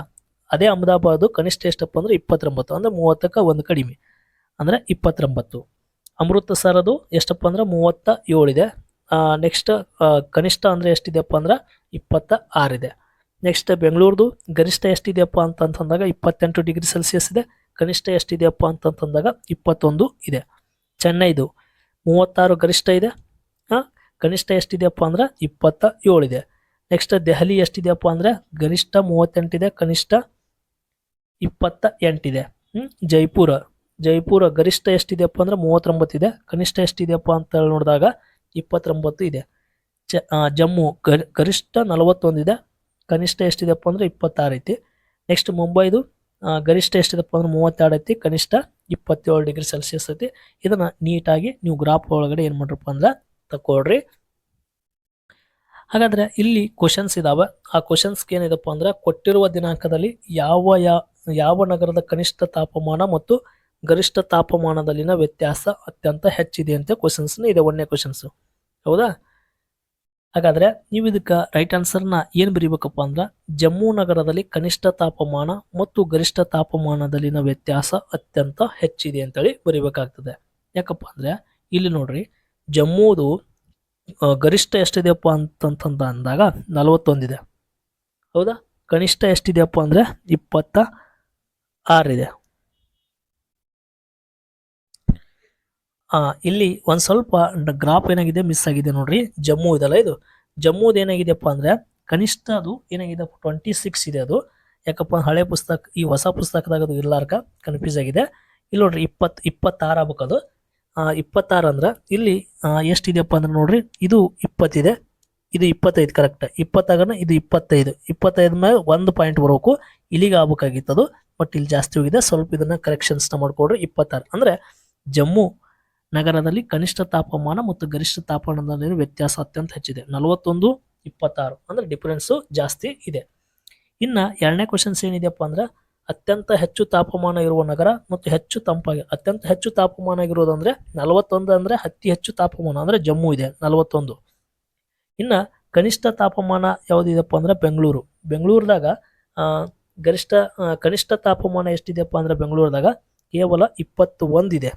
ಅದೇ ಅಹಮದಾಬಾದು ಕನಿಷ್ಠ ಎಷ್ಟಪ್ಪ ಅಂದ್ರೆ ಇಪ್ಪತ್ತೊಂಬತ್ತು, ಅಂದರೆ ಮೂವತ್ತಕ್ಕೆ ಒಂದು ಕಡಿಮೆ. ಅಂದರೆ ಇಪ್ಪತ್ತೊಂಬತ್ತು. ಅಮೃತಸರದು ಎಷ್ಟಪ್ಪ ಅಂದ್ರೆ ಮೂವತ್ತ ಏಳಿದೆ. ನೆಕ್ಸ್ಟ್ ಕನಿಷ್ಠ ಅಂದರೆ ಎಷ್ಟಿದೆಯಪ್ಪ ಅಂದ್ರೆ ಇಪ್ಪತ್ತ ಆರಿದೆ. ನೆಕ್ಸ್ಟ್ ಬೆಂಗಳೂರದು ಗರಿಷ್ಠ ಎಷ್ಟಿದೆಯಪ್ಪ ಅಂತಂತಂದಾಗ ಇಪ್ಪತ್ತೆಂಟು ಡಿಗ್ರಿ ಸೆಲ್ಸಿಯಸ್ ಇದೆ. ಕನಿಷ್ಠ ಎಷ್ಟಿದೆಯಪ್ಪ ಅಂತಂತಂದಾಗ ಇಪ್ಪತ್ತೊಂದು ಇದೆ. ಚೆನ್ನೈದು ಮೂವತ್ತಾರು ಗರಿಷ್ಠ ಇದೆ. ಕನಿಷ್ಠ ಎಷ್ಟಿದೆಯಪ್ಪ ಅಂದ್ರೆ ಇಪ್ಪತ್ತ ಏಳಿದೆ. ನೆಕ್ಸ್ಟ್ ದೆಹಲಿ ಎಷ್ಟಿದೆಯಪ್ಪ ಅಂದ್ರೆ ಗರಿಷ್ಠ ಮೂವತ್ತೆಂಟಿದೆ, ಕನಿಷ್ಠ ಇಪ್ಪತ್ತ ಎಂಟಿದೆ. ಜೈಪುರ. ಜೈಪುರ ಗರಿಷ್ಠ ಎಷ್ಟಿದೆಯಪ್ಪ ಅಂದ್ರೆ ಮೂವತ್ತೊಂಬತ್ತು ಇದೆ. ಕನಿಷ್ಠ ಎಷ್ಟಿದೆಯಪ್ಪ ಅಂತ ಹೇಳಿ ನೋಡಿದಾಗ ಇಪ್ಪತ್ತೊಂಬತ್ತು ಇದೆ. ಚ ಜಮ್ಮು ಗರಿ, ಗರಿಷ್ಠ ನಲವತ್ತೊಂದಿದೆ ಕನಿಷ್ಠ ಎಷ್ಟಿದೆಯಪ್ಪ ಅಂದ್ರೆ ಇಪ್ಪತ್ತಾರು ಐತಿ. ನೆಕ್ಸ್ಟ್ ಮುಂಬೈದು ಗರಿಷ್ಠ ಎಷ್ಟಿದೆಪ್ಪ ಅಂದ್ರೆ ಮೂವತ್ತೆರಡು ಐತಿ. ಕನಿಷ್ಠ ಇಪ್ಪತ್ತೇಳು ಡಿಗ್ರಿ ಸೆಲ್ಸಿಯಸ್ ಐತಿ. ಇದನ್ನು ನೀಟಾಗಿ ನೀವು ಗ್ರಾಫ್ ಒಳಗಡೆ ಏನು ಮಾಡ್ರಪ್ಪ ಅಂದ್ರೆ ತಕೊಳ್ರಿ ಹಾಗಾದ್ರೆ ಇಲ್ಲಿ ಕ್ವಶನ್ಸ್ ಇದ್ದಾವೆ ಆ ಕ್ವಶನ್ಸ್ಗೆ ಏನಿದಪ್ಪ ಅಂದ್ರೆ ಕೊಟ್ಟಿರುವ ದಿನಾಂಕದಲ್ಲಿ ಯಾವ ಯಾವ ನಗರದ ಕನಿಷ್ಠ ತಾಪಮಾನ ಮತ್ತು ಗರಿಷ್ಠ ತಾಪಮಾನದಲ್ಲಿನ ವ್ಯತ್ಯಾಸ ಅತ್ಯಂತ ಹೆಚ್ಚಿದೆ ಅಂತ ಕ್ವಶನ್ಸ್ ಇದೆ ಒಂದನೇ ಕ್ವಶನ್ಸ್ ಹೌದಾ? ಹಾಗಾದ್ರೆ ನೀವು ಇದಕ್ಕೆ ರೈಟ್ ಆನ್ಸರ್ನ ಏನು ಬರೀಬೇಕಪ್ಪ ಅಂದ್ರೆ ಜಮ್ಮು ನಗರದಲ್ಲಿ ಕನಿಷ್ಠ ತಾಪಮಾನ ಮತ್ತು ಗರಿಷ್ಠ ತಾಪಮಾನದಲ್ಲಿನ ವ್ಯತ್ಯಾಸ ಅತ್ಯಂತ ಹೆಚ್ಚಿದೆ ಅಂತೇಳಿ ಬರೀಬೇಕಾಗ್ತದೆ. ಯಾಕಪ್ಪ ಅಂದ್ರೆ ಇಲ್ಲಿ ನೋಡ್ರಿ ಜಮ್ಮುದು ಗರಿಷ್ಠ ಎಷ್ಟಿದೆಯಪ್ಪ ಅಂತಂತಂದ ಅಂದಾಗ ನಲವತ್ತೊಂದಿದೆ. ಹೌದಾ? ಕನಿಷ್ಠ ಎಷ್ಟಿದೆಯಪ್ಪ ಅಂದ್ರೆ ಇಪ್ಪತ್ತ ಆರಿದೆ. ಇಲ್ಲಿ ಒಂದು ಸ್ವಲ್ಪ ಗ್ರಾಫ್ ಏನಾಗಿದೆ ಮಿಸ್ ಆಗಿದೆ ನೋಡ್ರಿ. ಜಮ್ಮು ಇದಲ್ಲ ಇದು. ಜಮ್ಮುದು ಏನಾಗಿದೆಯಪ್ಪ ಅಂದ್ರೆ ಕನಿಷ್ಠ ಅದು ಏನಾಗಿದೆ ಟ್ವೆಂಟಿ ಸಿಕ್ಸ್ ಇದೆ ಅದು. ಯಾಕಪ್ಪ ಹಳೆ ಪುಸ್ತಕ, ಈ ಹೊಸ ಪುಸ್ತಕದಾಗ ಅದು ಇರ್ಲಾರ್ಕ ಕನ್ಫ್ಯೂಸ್ ಆಗಿದೆ. ಇಲ್ಲಿ ನೋಡ್ರಿ ಇಪ್ಪತ್ತು ಇಪ್ಪತ್ತಾರು ಆಗ್ಬೇಕು ಅದು. ಇಪ್ಪತ್ತಾರು ಅಂದ್ರೆ, ಇಲ್ಲಿ ಎಷ್ಟಿದೆಯಪ್ಪ ಅಂದ್ರೆ ನೋಡ್ರಿ, ಇದು ಇಪ್ಪತ್ತಿದೆ. ಇದು ಇಪ್ಪತ್ತೈದು ಕರೆಕ್ಟ್ ಇಪ್ಪತ್ತಾಗನ ಇದು ಇಪ್ಪತ್ತೈದು. ಇಪ್ಪತ್ತೈದು ಮೇಲೆ ಒಂದು ಪಾಯಿಂಟ್ ಬರಬೇಕು. ಇಲ್ಲಿಗೆ ಆಗ್ಬೇಕಾಗಿತ್ತು ಅದು. ಬಟ್ ಇಲ್ಲಿ ಜಾಸ್ತಿ ಹೋಗಿದೆ. ಸ್ವಲ್ಪ ಇದನ್ನ ಕರೆಕ್ಷನ್ಸ್ನ ಮಾಡ್ಕೊಡ್ರಿ, ಇಪ್ಪತ್ತಾರು. ಅಂದ್ರೆ, ಜಮ್ಮು ನಗರದಲ್ಲಿ ಕನಿಷ್ಠ ತಾಪಮಾನ ಮತ್ತು ಗರಿಷ್ಠ ತಾಪಮಾನದಲ್ಲಿ ವ್ಯತ್ಯಾಸ ಅತ್ಯಂತ ಹೆಚ್ಚಿದೆ. ನಲವತ್ತೊಂದು, ಇಪ್ಪತ್ತಾರು ಅಂದರೆ ಡಿಫರೆನ್ಸು ಜಾಸ್ತಿ ಇದೆ. ಇನ್ನು ಎರಡನೇ ಕ್ವಶನ್ಸ್ ಏನಿದೆಯಪ್ಪ ಅಂದ್ರೆ ಅತ್ಯಂತ ಹೆಚ್ಚು ತಾಪಮಾನ ಇರುವ ನಗರ ಮತ್ತು ಹೆಚ್ಚು ತಂಪಾಗಿ. ಅತ್ಯಂತ ಹೆಚ್ಚು ತಾಪಮಾನ ಆಗಿರೋದು ಅಂದ್ರೆ ನಲವತ್ತೊಂದು ಅಂದರೆ ಅತಿ ಹೆಚ್ಚು ತಾಪಮಾನ ಅಂದರೆ ಜಮ್ಮು ಇದೆ, ನಲವತ್ತೊಂದು. ಇನ್ನು ಕನಿಷ್ಠ ತಾಪಮಾನ ಯಾವುದಿದೆಯಪ್ಪ ಅಂದ್ರೆ ಬೆಂಗಳೂರು. ಬೆಂಗಳೂರದಾಗ ಗರಿಷ್ಠ ಕನಿಷ್ಠ ತಾಪಮಾನ ಎಷ್ಟಿದೆಯಪ್ಪ ಅಂದ್ರೆ ಬೆಂಗಳೂರದಾಗ ಕೇವಲ ಇಪ್ಪತ್ತು ಒಂದಿದೆ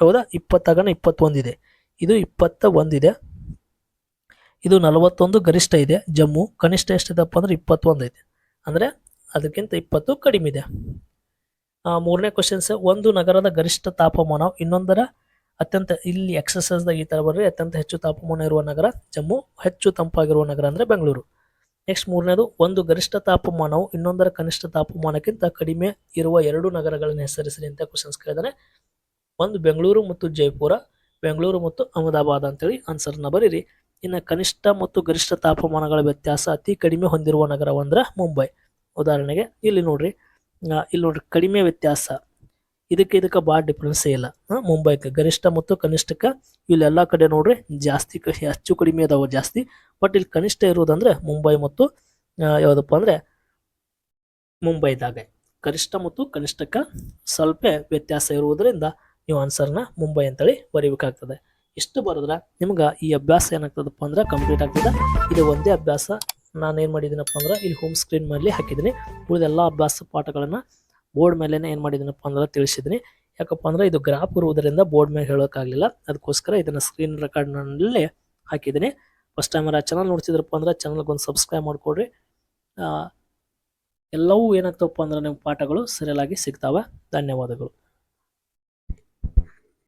ಹೌದಾ? ಇಪ್ಪತ್ತಾಗನ ಇಪ್ಪತ್ತೊಂದಿದೆ ಇದು. ಇಪ್ಪತ್ತ ಒಂದಿದೆ ಇದು. ನಲವತ್ತೊಂದು ಗರಿಷ್ಠ ಇದೆ. ಜಮ್ಮು ಕನಿಷ್ಠ ಎಷ್ಟಿದೆಪ್ಪ ಅಂದರೆ ಇಪ್ಪತ್ತೊಂದು ಐತೆ ಅಂದರೆ ಅದಕ್ಕಿಂತ ಇಪ್ಪತ್ತು ಕಡಿಮೆ ಇದೆ. ಮೂರನೇ ಕ್ವಶನ್ಸ್ ಒಂದು ನಗರದ ಗರಿಷ್ಠ ತಾಪಮಾನ, ಇನ್ನೊಂದರ ಅತ್ಯಂತ, ಇಲ್ಲಿ ಎಕ್ಸಸೈಸ್ದಾಗ ಈ ಥರ ಬರ್ರಿ ಅತ್ಯಂತ ಹೆಚ್ಚು ತಾಪಮಾನ ಇರುವ ನಗರ ಜಮ್ಮು, ಹೆಚ್ಚು ತಂಪಾಗಿರುವ ನಗರ ಅಂದರೆ ಬೆಂಗಳೂರು. ನೆಕ್ಸ್ಟ್ ಮೂರನೇದು, ಒಂದು ಗರಿಷ್ಠ ತಾಪಮಾನವು ಇನ್ನೊಂದರ ಕನಿಷ್ಠ ತಾಪಮಾನಕ್ಕಿಂತ ಕಡಿಮೆ ಇರುವ ಎರಡು ನಗರಗಳನ್ನು ಹೆಸರಿಸಿರಿ ಅಂತ ಕ್ವಶನ್ಸ್ ಕೇಳಿದಾನೆ. ಒಂದು ಬೆಂಗಳೂರು ಮತ್ತು ಜೈಪುರ, ಬೆಂಗಳೂರು ಮತ್ತು ಅಹಮದಾಬಾದ್ ಅಂತೇಳಿ ಆನ್ಸರ್ನ ಬರೀರಿ. ಇನ್ನು ಕನಿಷ್ಠ ಮತ್ತು ಗರಿಷ್ಠ ತಾಪಮಾನಗಳ ವ್ಯತ್ಯಾಸ ಅತಿ ಕಡಿಮೆ ಹೊಂದಿರುವ ನಗರ ಅಂದ್ರೆ ಮುಂಬೈ. ಉದಾಹರಣೆಗೆ ಇಲ್ಲಿ ನೋಡ್ರಿ ಇಲ್ಲಿ ನೋಡ್ರಿ ಕಡಿಮೆ ವ್ಯತ್ಯಾಸ. ಇದಕ್ಕೆ ಇದಕ್ಕೆ ಭಾಳ ಡಿಫ್ರೆನ್ಸೇ ಇಲ್ಲ. ಮುಂಬೈಗೆ ಗರಿಷ್ಠ ಮತ್ತು ಕನಿಷ್ಠಕ್ಕೆ ಇಲ್ಲೆಲ್ಲ ಕಡೆ ನೋಡ್ರಿ ಜಾಸ್ತಿ ಹೆಚ್ಚು ಕಡಿಮೆ ಅದಾವೆ ಜಾಸ್ತಿ. ಬಟ್ ಇಲ್ಲಿ ಕನಿಷ್ಠ ಇರುವುದಂದ್ರೆ ಮುಂಬೈ ಮತ್ತು ಯಾವುದಪ್ಪ ಅಂದ್ರೆ ಮುಂಬೈದಾಗ. ಗರಿಷ್ಠ ಮತ್ತು ಕನಿಷ್ಠಕ್ಕೆ ಸ್ವಲ್ಪ ವ್ಯತ್ಯಾಸ ಇರುವುದರಿಂದ ನೀವು ಆನ್ಸರ್ನ ಮುಂಬೈ ಅಂತೇಳಿ ಬರೀಬೇಕಾಗ್ತದೆ. ಇಷ್ಟು ಬರೆದ್ರೆ ನಿಮ್ಗೆ ಈ ಅಭ್ಯಾಸ ಏನಾಗ್ತದಪ್ಪ ಅಂದ್ರೆ ಕಂಪ್ಲೀಟ್ ಆಗ್ತದೆ. ಇದು ಒಂದೇ ಅಭ್ಯಾಸ. ನಾನು ಏನು ಮಾಡಿದ್ದೀನಪ್ಪ ಅಂದ್ರೆ ಇಲ್ಲಿ ಹೋಮ್ ಸ್ಕ್ರೀನ್ ಮೇಲೆ ಹಾಕಿದ್ದೀನಿ. ಉಳಿದ ಎಲ್ಲ ಅಭ್ಯಾಸ ಪಾಠಗಳನ್ನು ಬೋರ್ಡ್ ಮೇಲೆ ಏನು ಮಾಡಿದ್ದೀನಪ್ಪ ಅಂದ್ರೆ ತಿಳಿಸಿದ್ದೀನಿ. ಯಾಕಪ್ಪ ಅಂದ್ರೆ ಇದು ಗ್ರಾಫ್ ಇರುವುದರಿಂದ ಬೋರ್ಡ್ ಮೇಲೆ ಹೇಳೋಕ್ಕಾಗಲಿಲ್ಲ. ಅದಕ್ಕೋಸ್ಕರ ಇದನ್ನು ಸ್ಕ್ರೀನ್ ರೆಕಾರ್ಡ್ನಲ್ಲಿ ಹಾಕಿದ್ದೀನಿ. ಫಸ್ಟ್ ಟೈಮ್ ಆ ಚಾನಲ್ ನೋಡ್ತಿದ್ರಪ್ಪ ಅಂದ್ರೆ ಚಾನಲ್ಗೆ ಒಂದು ಸಬ್ಸ್ಕ್ರೈಬ್ ಮಾಡಿಕೊಡ್ರಿ. ಎಲ್ಲವೂ ಏನಾಗ್ತವಪ್ಪ ಅಂದ್ರೆ ನಿಮ್ಮ ಪಾಠಗಳು ಸರಿಯಾಗಿ ಸಿಗ್ತಾವೆ. ಧನ್ಯವಾದಗಳು.